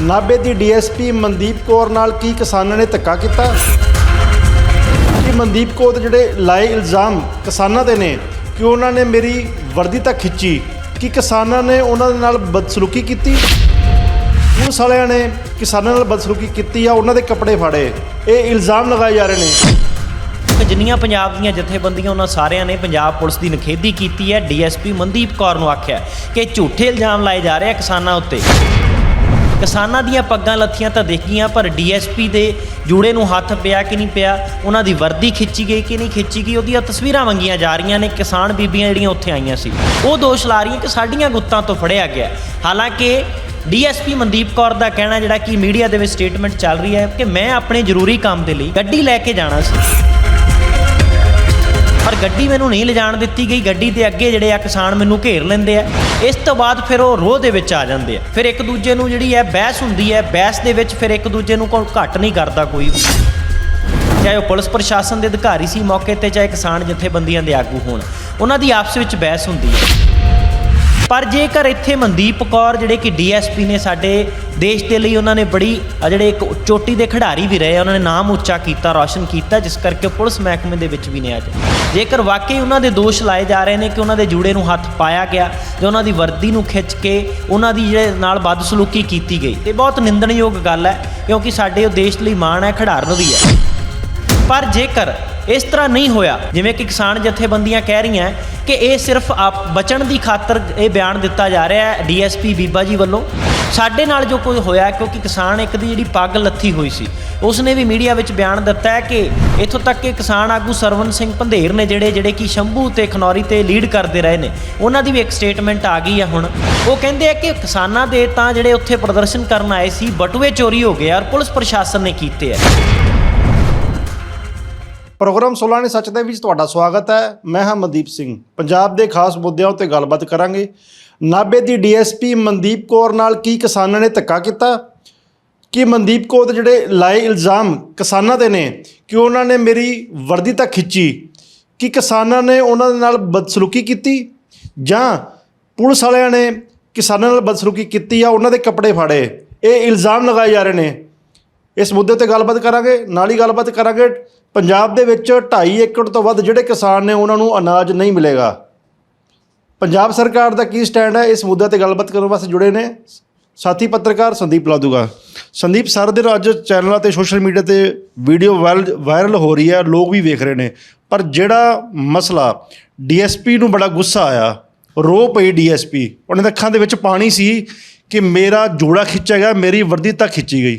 ਨਾਭੇ ਦੀ ਡੀਐਸਪੀ ਮਨਦੀਪ ਕੌਰ ਨਾਲ ਕੀ ਕਿਸਾਨਾਂ ਨੇ ਧੱਕਾ ਕੀਤਾ? ਕਿ ਮਨਦੀਪ ਕੌਰ ਦੇ ਜਿਹੜੇ ਲਾਏ ਇਲਜ਼ਾਮ ਕਿਸਾਨਾਂ ਦੇ ਨੇ, ਕਿ ਉਹਨਾਂ ਨੇ ਮੇਰੀ ਵਰਦੀ ਤੱਕ ਖਿੱਚੀ, ਕਿ ਕਿਸਾਨਾਂ ਨੇ ਉਹਨਾਂ ਦੇ ਨਾਲ ਬਦਸਲੂਕੀ ਕੀਤੀ? ਪੁਲਿਸ ਵਾਲਿਆਂ ਨੇ ਕਿਸਾਨਾਂ ਨਾਲ ਬਦਸਲੂਕੀ ਕੀਤੀ ਆ ਉਹਨਾਂ ਦੇ ਕੱਪੜੇ ਫਾੜੇ? ਇਹ ਇਲਜ਼ਾਮ ਲਗਾਏ ਜਾ ਰਹੇ ਨੇ। ਜਿੰਨੀਆਂ ਪੰਜਾਬ ਦੀਆਂ ਜਥੇਬੰਦੀਆਂ ਉਹਨਾਂ ਸਾਰਿਆਂ ਨੇ ਪੰਜਾਬ ਪੁਲਿਸ ਦੀ ਨਖੇਦੀ ਕੀਤੀ ਹੈ, ਡੀਐਸਪੀ ਮਨਦੀਪ ਕੌਰ ਨੂੰ ਆਖਿਆ ਕਿ ਝੂਠੇ ਇਲਜ਼ਾਮ ਲਾਏ ਜਾ ਰਹੇ ਆ ਕਿਸਾਨਾਂ ਉੱਤੇ। ਕਿਸਾਨਾਂ ਦੀਆਂ ਪੱਗਾਂ ਲੱਥੀਆਂ ਤਾਂ ਦੇਖੀਆਂ, ਪਰ ਡੀਐਸਪੀ ਦੇ ਜੂੜੇ ਨੂੰ ਹੱਥ ਪਿਆ ਕਿ ਨਹੀਂ ਪਿਆ? ਉਹਨਾਂ ਦੀ ਵਰਦੀ ਖਿੱਚੀ ਗਈ ਕਿ ਨਹੀਂ ਖਿੱਚੀ ਗਈ? ਉਹਦੀਆਂ ਤਸਵੀਰਾਂ ਮੰਗੀਆਂ ਜਾ ਰਹੀਆਂ ਨੇ। ਕਿਸਾਨ ਬੀਬੀਆਂ ਜਿਹੜੀਆਂ ਉੱਥੇ ਆਈਆਂ ਸੀ। ਉਹ ਦੋਸ਼ ਲਾ ਰਹੀਆਂ ਕਿ ਸਾਡੀਆਂ ਗੁੱਤਾਂ ਤੋਂ ਫੜਿਆ ਗਿਆ। ਹਾਲਾਂਕਿ ਡੀਐਸਪੀ ਮਨਦੀਪ ਕੌਰ ਦਾ ਕਹਿਣਾ ਜਿਹੜਾ ਕਿ ਮੀਡੀਆ ਦੇ ਵਿੱਚ ਸਟੇਟਮੈਂਟ ਚੱਲ ਰਹੀ ਹੈ ਕਿ ਮੈਂ ਆਪਣੇ ਜ਼ਰੂਰੀ ਕੰਮ ਦੇ ਲਈ ਗੱਡੀ ਲੈ ਕੇ ਜਾਣਾ ਸੀ। ਪਰ ਗੱਡੀ ਮੈਨੂੰ ਨਹੀਂ ਲਿਜਾਣ ਦਿੱਤੀ ਗਈ। ਗੱਡੀ ਦੇ ਅੱਗੇ ਜਿਹੜੇ ਆ ਕਿਸਾਨ ਮੈਨੂੰ ਘੇਰ ਲੈਂਦੇ ਆ। ਇਸ ਤੋਂ ਬਾਅਦ ਫਿਰ ਉਹ ਰੋਹ ਦੇ ਵਿੱਚ ਆ ਜਾਂਦੇ ਆ। ਫਿਰ ਇੱਕ ਦੂਜੇ ਨੂੰ ਜਿਹੜੀ ਹੈ ਬਹਿਸ ਹੁੰਦੀ ਹੈ। ਬਹਿਸ ਦੇ ਵਿੱਚ ਫਿਰ ਇੱਕ ਦੂਜੇ ਨੂੰ ਕੋਈ ਘੱਟ ਨਹੀਂ ਕਰਦਾ ਕੋਈ। ਚਾਹੇ ਉਹ ਪੁਲਿਸ ਪ੍ਰਸ਼ਾਸਨ ਦੇ ਅਧਿਕਾਰੀ ਸੀ ਮੌਕੇ ਤੇ ਚਾਹੇ ਕਿਸਾਨ ਜਥੇਬੰਦੀਆਂ ਦੇ ਆਗੂ ਹੋਣ। ਉਹਨਾਂ ਦੀ ਆਪਸ ਵਿੱਚ ਬਹਿਸ ਹੁੰਦੀ ਹੈ। ਪਰ ਜੇਕਰ ਇੱਥੇ ਮਨਦੀਪ ਕੌਰ ਜਿਹੜੇ ਕਿ ਡੀਐਸਪੀ ਨੇ ਸਾਡੇ ਦੇਸ਼ ਦੇ ਲਈ ਉਹਨਾਂ ਨੇ ਬੜੀ ਜਿਹੜੇ ਇੱਕ ਚੋਟੀ ਦੇ ਖਿਡਾਰੀ ਵੀ ਰਹੇ ਆ, ਉਹਨਾਂ ਨੇ ਨਾਮ ਉੱਚਾ ਕੀਤਾ ਰੌਸ਼ਨ ਕੀਤਾ ਜਿਸ ਕਰਕੇ ਉਹ ਪੁਲਿਸ ਮਹਿਕਮੇ ਦੇ ਵਿੱਚ ਵੀ ਨੇ ਅੱਜ। ਜੇਕਰ ਵਾਕਈ ਉਹਨਾਂ ਦੇ ਦੋਸ਼ ਲਾਏ ਜਾ ਰਹੇ ਨੇ ਕਿ ਉਹਨਾਂ ਦੇ ਜੂੜੇ ਨੂੰ ਹੱਥ ਪਾਇਆ ਗਿਆ ਜਾਂ ਉਹਨਾਂ ਦੀ ਵਰਦੀ ਨੂੰ ਖਿੱਚ ਕੇ ਉਹਨਾਂ ਦੀ ਜਿਹੜੇ ਨਾਲ ਬਦਸਲੂਕੀ ਕੀਤੀ ਗਈ ਤੇ ਬਹੁਤ ਨਿੰਦਣਯੋਗ ਗੱਲ ਹੈ ਕਿਉਂਕਿ ਸਾਡੇ ਉਹ ਦੇਸ਼ ਲਈ ਮਾਣ ਹੈ, ਖਿਡਾਰਨ ਵੀ ਹੈ। ਪਰ ਜੇਕਰ ਇਸ ਤਰ੍ਹਾਂ ਨਹੀਂ ਹੋਇਆ। ਜਿਵੇਂ ਕਿ ਕਿਸਾਨ ਜਥੇਬੰਦੀਆਂ ਕਹਿ ਰਹੀਆਂ ਕਿ ਇਹ ਸਿਰਫ ਆਪ ਬਚਣ ਦੀ ਖਾਤਰ ਇਹ ਬਿਆਨ ਦਿੱਤਾ ਜਾ ਰਿਹਾ ਹੈ ਡੀਐਸਪੀ ਬੀਬਾ ਜੀ ਵੱਲੋਂ। ਸਾਡੇ ਨਾਲ ਜੋ ਕੁਝ ਹੋਇਆ ਕਿਉਂਕਿ ਕਿਸਾਨ ਇੱਕ ਦੀ ਜਿਹੜੀ ਪੱਗ ਲੱਥੀ ਹੋਈ ਸੀ ਉਸ ਨੇ ਵੀ ਮੀਡੀਆ ਵਿੱਚ ਬਿਆਨ ਦਿੱਤਾ ਹੈ ਕਿ ਇੱਥੋਂ ਤੱਕ ਕਿ ਕਿਸਾਨ ਆਗੂ ਸਰਵਨ ਸਿੰਘ ਪੰਧੇਰ ਨੇ ਜਿਹੜੇ ਜਿਹੜੇ ਕਿ ਸ਼ੰਭੂ ਤੇ ਖਨੌਰੀ ਤੇ ਲੀਡ ਕਰਦੇ ਰਹੇ ਨੇ, ਉਹਨਾਂ ਦੀ ਵੀ ਇੱਕ ਸਟੇਟਮੈਂਟ ਆ ਗਈ ਹੈ ਹੁਣ। ਉਹ ਕਹਿੰਦੇ ਆ ਕਿ ਕਿਸਾਨਾਂ ਦੇ ਤਾਂ ਜਿਹੜੇ ਉੱਥੇ ਪ੍ਰਦਰਸ਼ਨ ਕਰਨ ਆਏ ਸੀ, ਬਟੂਏ ਚੋਰੀ ਹੋ ਗਏ ਔਰ ਪੁਲਿਸ ਪ੍ਰਸ਼ਾਸਨ ਨੇ ਕੀਤੇ ਆ। ਪ੍ਰੋਗਰਾਮ 16 ਨੇ ਸੱਚ ਦੇ ਵਿੱਚ ਤੁਹਾਡਾ ਸਵਾਗਤ ਹੈ। ਮੈਂ ਹਾਂ ਮਨਦੀਪ ਸਿੰਘ। ਪੰਜਾਬ ਦੇ ਖਾਸ ਮੁੱਦਿਆਂ ਉੱਤੇ ਗੱਲਬਾਤ ਕਰਾਂਗੇ। ਨਾਭੇ ਦੀ ਡੀਐਸਪੀ ਮਨਦੀਪ ਕੌਰ ਨਾਲ ਕੀ ਕਿਸਾਨਾਂ ਨੇ ਧੱਕਾ ਕੀਤਾ? ਕਿ ਮਨਦੀਪ ਕੌਰ ਦੇ ਜਿਹੜੇ ਲਾਏ ਇਲਜ਼ਾਮ ਕਿਸਾਨਾਂ ਤੇ ਨੇ, ਕਿ ਉਹਨਾਂ ਨੇ ਮੇਰੀ ਵਰਦੀ ਤੱਕ ਖਿੱਚੀ? ਕਿ ਕਿਸਾਨਾਂ ਨੇ ਉਹਨਾਂ ਦੇ ਨਾਲ ਬਦਸਲੂਕੀ ਕੀਤੀ? ਜਾਂ ਪੁਲਿਸ ਵਾਲਿਆਂ ਨੇ ਕਿਸਾਨਾਂ ਨਾਲ ਬਦਸਲੂਕੀ ਕੀਤੀ ਜਾਂ ਉਹਨਾਂ ਦੇ ਕੱਪੜੇ ਫਾੜੇ? ਇਹ ਇਲਜ਼ਾਮ ਲਗਾਏ ਜਾ ਰਹੇ ਨੇ। ਇਸ ਮੁੱਦੇ ਤੇ ਗੱਲਬਾਤ ਕਰਾਂਗੇ। ਨਾਲ ਹੀ ਗੱਲਬਾਤ ਕਰਾਂਗੇ ਪੰਜਾਬ ਦੇ ਵਿੱਚ 2.5 ਏਕੜ ਤੋਂ ਵੱਧ ਜਿਹੜੇ ਕਿਸਾਨ ਨੇ, ਉਹਨਾਂ ਨੂੰ ਅਨਾਜ ਨਹੀਂ ਮਿਲੇਗਾ। ਪੰਜਾਬ ਸਰਕਾਰ ਦਾ ਕੀ ਸਟੈਂਡ ਹੈ? ਇਸ ਮੁੱਦੇ ਤੇ ਗੱਲਬਾਤ ਕਰਨ ਵਾਸਤੇ ਜੁੜੇ ਨੇ ਸਾਥੀ ਪੱਤਰਕਾਰ ਸੰਦੀਪ ਲਾਦੂਗਾ। ਸੰਦੀਪ, ਸਾਰਾ ਦਿਨ ਅੱਜ ਚੈਨਲਾਂ ਤੇ ਸੋਸ਼ਲ ਮੀਡੀਆ ਤੇ ਵੀਡੀਓ ਵਾਇਰਲ ਵਾਇਰਲ ਹੋ ਰਹੀ ਹੈ, ਲੋਕ ਵੀ ਵੇਖ ਰਹੇ ਨੇ। ਪਰ ਜਿਹੜਾ ਮਸਲਾ ਡੀਐਸਪੀ ਨੂੰ ਬੜਾ ਗੁੱਸਾ ਆਇਆ, ਰੋ ਪਈ ਡੀਐਸਪੀ। ਉਹਨਾਂ ਦੇ ਅੱਖਾਂ ਦੇ ਵਿੱਚ ਪਾਣੀ ਸੀ ਕਿ ਮੇਰਾ ਜੋੜਾ ਖਿੱਚਿਆ ਗਿਆ, ਮੇਰੀ ਵਰਦੀ ਤੱਕ ਖਿੱਚੀ ਗਈ।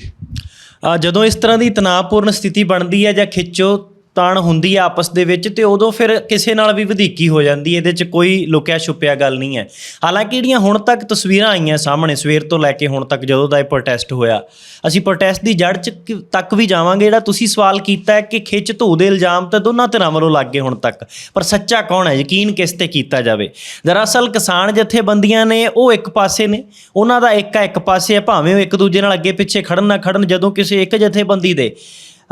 ਜਦੋਂ ਇਸ ਤਰ੍ਹਾਂ ਦੀ ਤਣਾਅਪੂਰਨ ਸਥਿਤੀ ਬਣਦੀ ਹੈ ਜਾਂ ਖਿੱਚੋ ਤਾਣ ਹੁੰਦੀ ਹੈ ਆਪਸ ਦੇ ਵਿੱਚ ਤੇ ਉਦੋਂ ਫਿਰ ਕਿਸੇ ਨਾਲ ਵੀ ਵਧੀਕੀ ਹੋ ਜਾਂਦੀ, ਇਹਦੇ 'ਚ ਕੋਈ ਲੁਕਿਆ ਛੁਪਿਆ ਗੱਲ ਨਹੀਂ ਹੈ। ਹਾਲਾਂਕਿ ਜਿਹੜੀਆਂ ਹੁਣ ਤੱਕ ਤਸਵੀਰਾਂ ਆਈਆਂ ਸਾਹਮਣੇ, ਸਵੇਰ ਤੋਂ ਲੈ ਕੇ ਹੁਣ ਤੱਕ ਜਦੋਂ ਦਾ ਇਹ ਪ੍ਰੋਟੈਸਟ ਹੋਇਆ, ਅਸੀਂ ਪ੍ਰੋਟੈਸਟ ਦੀ ਜੜ 'ਚ ਤੱਕ ਵੀ ਜਾਵਾਂਗੇ, ਜਿਹੜਾ ਤੁਸੀਂ ਸਵਾਲ ਕੀਤਾ ਹੈ ਕਿ ਖਿੱਚ ਧੂ ਦੇ ਇਲਜ਼ਾਮ ਤਾਂ ਦੋਨਾਂ ਧਿਰਾਂ ਵੱਲੋਂ ਲੱਗੇ ਹੁਣ ਤੱਕ, ਪਰ ਸੱਚਾ ਕੌਣ ਹੈ? ਯਕੀਨ ਕਿਸ ਤੇ ਕੀਤਾ ਜਾਵੇ? ਦਰਅਸਲ ਕਿਸਾਨ ਜਥੇਬੰਦੀਆਂ ਨੇ ਉਹ ਇੱਕ ਪਾਸੇ ਨੇ, ਉਹਨਾਂ ਦਾ ਇੱਕ ਆ ਇੱਕ ਪਾਸੇ ਹੈ, ਭਾਵੇਂ ਉਹ ਇੱਕ ਦੂਜੇ ਨਾਲ ਅੱਗੇ ਪਿੱਛੇ ਖੜਨ ਨਾ ਖੜਨ, ਜਦੋਂ ਕਿਸੇ ਇੱਕ ਜਥੇਬੰਦੀ ਦੇ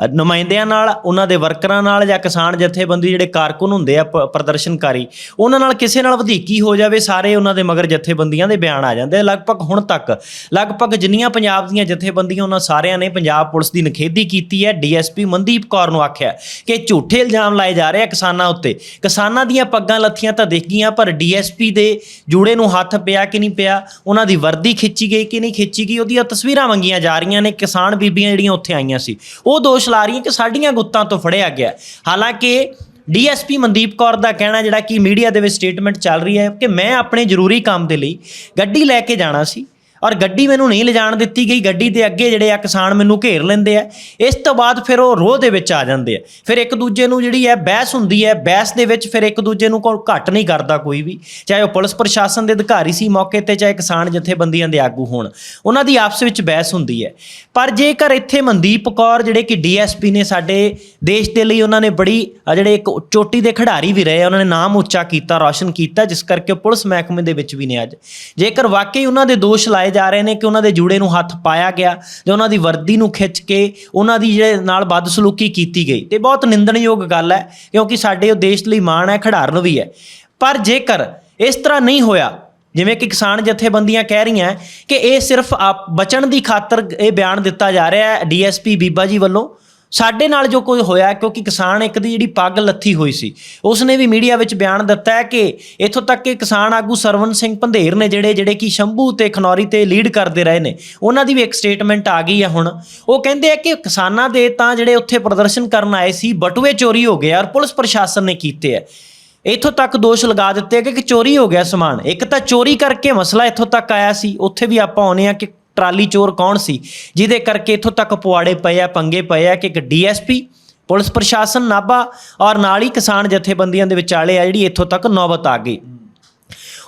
ਨੁਮਾਇੰਦਿਆਂ ਨਾਲ, ਉਹਨਾਂ ਦੇ ਵਰਕਰਾਂ ਨਾਲ ਜਾਂ ਕਿਸਾਨ ਜਥੇਬੰਦੀ ਜਿਹੜੇ ਕਾਰਕੁਨ ਹੁੰਦੇ ਆ, ਪ- ਪ੍ਰਦਰਸ਼ਨਕਾਰੀ, ਉਹਨਾਂ ਨਾਲ ਕਿਸੇ ਨਾਲ ਵਧੀਕੀ ਹੋ ਜਾਵੇ, ਸਾਰੇ ਉਹਨਾਂ ਦੇ ਮਗਰ ਜਥੇਬੰਦੀਆਂ ਦੇ ਬਿਆਨ ਆ ਜਾਂਦੇ ਆ। ਲਗਭਗ ਹੁਣ ਤੱਕ, ਲਗਭਗ ਜਿੰਨੀਆਂ ਪੰਜਾਬ ਦੀਆਂ ਜਥੇਬੰਦੀਆਂ, ਉਹਨਾਂ ਸਾਰਿਆਂ ਨੇ ਪੰਜਾਬ ਪੁਲਿਸ ਦੀ ਨਖੇਦੀ ਕੀਤੀ ਹੈ। ਡੀਐਸਪੀ ਮਨਦੀਪ ਕੌਰ ਨੂੰ ਆਖਿਆ ਕਿ ਝੂਠੇ ਇਲਜ਼ਾਮ ਲਾਏ ਜਾ ਰਹੇ ਆ ਕਿਸਾਨਾਂ ਉੱਤੇ। ਕਿਸਾਨਾਂ ਦੀਆਂ ਪੱਗਾਂ ਲੱਥੀਆਂ ਤਾਂ ਦੇਖ ਗਈਆਂ ਪਰ ਡੀਐਸਪੀ ਦੇ ਜੂੜੇ ਨੂੰ ਹੱਥ ਪਿਆ ਕਿ ਨਹੀਂ ਪਿਆ? ਉਹਨਾਂ ਦੀ ਵਰਦੀ ਖਿੱਚੀ ਗਈ ਕਿ ਨਹੀਂ ਖਿੱਚੀ ਗਈ? ਉਹਦੀਆਂ ਤਸਵੀਰਾਂ ਮੰਗੀਆਂ ਜਾ ਰਹੀਆਂ ਨੇ। ਕਿਸਾਨ ਬੀਬੀਆਂ ਜਿਹੜੀਆਂ ਉੱਥੇ ਆਈਆਂ ਸੀ, ਉਹ ਦੋਸ਼ ਲਾ ਰਹੀਆਂ ਕਿ ਸਾਡੀਆਂ ਗੁੱਤਾਂ ਤੋਂ ਫੜਿਆ ਗਿਆ ਹਾਲਾਂਕਿ, ਡੀਐਸਪੀ ਮਨਦੀਪ ਕੌਰ ਦਾ ਕਹਿਣਾ ਜਿਹੜਾ ਕਿ ਮੀਡੀਆ ਦੇ ਵਿੱਚ ਸਟੇਟਮੈਂਟ ਚੱਲ ਰਹੀ ਹੈ ਕਿ ਮੈਂ ਆਪਣੇ ਜ਼ਰੂਰੀ ਕੰਮ ਦੇ ਲਈ ਗੱਡੀ ਲੈ ਕੇ ਜਾਣਾ ਸੀ। ਔਰ ਗੱਡੀ ਮੈਨੂੰ ਨਹੀਂ ਲਿਜਾਣ ਦਿੱਤੀ ਗਈ ਗੱਡੀ ਦੇ ਅੱਗੇ ਜਿਹੜੇ ਆ ਕਿਸਾਨ ਮੈਨੂੰ ਘੇਰ ਲੈਂਦੇ ਆ। ਇਸ ਤੋਂ ਬਾਅਦ ਫਿਰ ਉਹ ਰੋਹ ਦੇ ਵਿੱਚ ਆ ਜਾਂਦੇ ਆ। ਫਿਰ ਇੱਕ ਦੂਜੇ ਨੂੰ ਜਿਹੜੀ ਹੈ ਬਹਿਸ ਹੁੰਦੀ ਹੈ ਬਹਿਸ ਦੇ ਵਿੱਚ ਫਿਰ ਇੱਕ ਦੂਜੇ ਨੂੰ ਕੋਈ ਘੱਟ ਨਹੀਂ ਕਰਦਾ ਕੋਈ ਵੀ। ਚਾਹੇ ਉਹ ਪੁਲਿਸ ਪ੍ਰਸ਼ਾਸਨ ਦੇ ਅਧਿਕਾਰੀ ਸੀ ਮੌਕੇ ਤੇ ਚਾਹੇ ਕਿਸਾਨ ਜਥੇਬੰਦੀਆਂ ਦੇ ਆਗੂ ਹੋਣ। ਉਹਨਾਂ ਦੀ ਆਪਸ ਵਿੱਚ ਬਹਿਸ ਹੁੰਦੀ ਹੈ। ਪਰ ਜੇਕਰ ਇੱਥੇ ਮਨਦੀਪ ਕੌਰ ਜਿਹੜੇ ਕਿ ਡੀਐਸਪੀ ਨੇ ਸਾਡੇ ਦੇਸ਼ ਦੇ ਲਈ ਉਹਨਾਂ ਨੇ ਬੜੀ ਆ ਜਿਹੜੇ ਇੱਕ ਚੋਟੀ ਦੇ ਖਿਡਾਰੀ ਵੀ ਰਹੇ ਆ, ਉਹਨਾਂ ਨੇ ਨਾਮ ਉੱਚਾ ਕੀਤਾ ਰੌਸ਼ਨ ਕੀਤਾ ਜਿਸ ਕਰਕੇ ਪੁਲਿਸ ਮਹਿਕਮੇ ਦੇ ਵਿੱਚ ਵੀ ਨੇ ਅੱਜ। ਜੇਕਰ ਵਾਕਈ ਉਹਨਾਂ ਦੇ ਦੋਸ਼ ਲਾਏ ਜਾ ਰਹੇ ਨੇ ਕਿ ਉਹਨਾਂ ਦੇ ਜੂੜੇ ਨੂੰ ਹੱਥ ਪਾਇਆ ਗਿਆ ਜਾਂ ਉਹਨਾਂ ਦੀ ਵਰਦੀ ਨੂੰ ਖਿੱਚ ਕੇ ਉਹਨਾਂ ਦੀ ਜਿਹੜੇ ਨਾਲ ਬਦਸਲੂਕੀ ਕੀਤੀ ਗਈ। ਤੇ ਬਹੁਤ ਨਿੰਦਣਯੋਗ ਗੱਲ ਹੈ, ਕਿਉਂਕਿ ਸਾਡੇ ਉਹ ਦੇਸ਼ ਲਈ ਮਾਣ ਹੈ, ਖਿਡਾਰਨ ਵੀ ਹੈ। ਪਰ ਜੇਕਰ ਇਸ ਤਰ੍ਹਾਂ ਨਹੀਂ ਹੋਇਆ, ਜਿਵੇਂ ਕਿ ਕਿਸਾਨ ਜਥੇਬੰਦੀਆਂ ਕਹਿ ਰਹੀਆਂ ਕਿ ਇਹ ਸਿਰਫ ਬਚਣ ਦੀ ਖਾਤਰ ਇਹ ਬਿਆਨ ਦਿੱਤਾ ਜਾ ਰਿਹਾ ਹੈ ਡੀਐਸਪੀ ਬੀਬਾ ਜੀ ਵੱਲੋਂ ਸਾਡੇ ਨਾਲ ਜੋ ਕੁਝ ਹੋਇਆ, ਕਿਉਂਕਿ ਕਿਸਾਨ ਇੱਕ ਦੀ ਜਿਹੜੀ ਪੱਗ ਲੱਥੀ ਹੋਈ ਸੀ, ਉਸਨੇ ਵੀ ਮੀਡੀਆ ਵਿੱਚ ਬਿਆਨ ਦਿੱਤਾ ਹੈ ਕਿ ਇੱਥੋਂ ਤੱਕ ਕਿ ਕਿਸਾਨ ਆਗੂ ਸਰਵਨ ਸਿੰਘ ਪੰਧੇਰ ਨੇ ਜਿਹੜੇ ਜਿਹੜੇ ਕਿ ਸ਼ੰਭੂ ਤੇ ਖਨੌਰੀ ਤੇ ਲੀਡ ਕਰਦੇ ਰਹੇ ਨੇ, ਉਹਨਾਂ ਦੀ ਵੀ ਇੱਕ ਸਟੇਟਮੈਂਟ ਆ ਗਈ ਹੈ ਹੁਣ। ਉਹ ਕਹਿੰਦੇ ਆ ਕਿ ਕਿਸਾਨਾਂ ਦੇ ਤਾਂ ਜਿਹੜੇ ਉੱਥੇ ਪ੍ਰਦਰਸ਼ਨ ਕਰਨ ਆਏ ਸੀ, ਬਟੂਏ ਚੋਰੀ ਹੋ ਗਏ ਔਰ ਪੁਲਿਸ ਪ੍ਰਸ਼ਾਸਨ ਨੇ ਕੀਤੇ ਆ। ਇੱਥੋਂ ਤੱਕ ਦੋਸ਼ ਲਗਾ ਦਿੱਤੇ ਕਿ ਚੋਰੀ ਹੋ ਗਿਆ ਸਮਾਨ। ਇੱਕ ਤਾਂ ਚੋਰੀ ਕਰਕੇ ਮਸਲਾ ਇੱਥੋਂ ਤੱਕ ਆਇਆ ਸੀ, ਉੱਥੇ ਵੀ ਆਪਾਂ ਆਉਨੇ ਆ ਕਿ ਟਰਾਲੀ ਚੋਰ ਕੌਣ ਸੀ? ਜਿਹਦੇ ਕਰਕੇ ਇੱਥੋਂ ਤੱਕ ਪੁਆੜੇ ਪਏ ਆ, ਪੰਗੇ ਪਏ ਆ ਕਿ ਇੱਕ ਡੀਐਸਪੀ, ਪੁਲਿਸ ਪ੍ਰਸ਼ਾਸਨ, ਨਾਭਾ ਔਰ ਨਾਲ ਹੀ ਕਿਸਾਨ ਜਥੇਬੰਦੀਆਂ ਦੇ ਵਿਚਾਲੇ ਆ ਜਿਹੜੀ ਇੱਥੋਂ ਤੱਕ ਨੌਬਤ ਆ ਗਈ।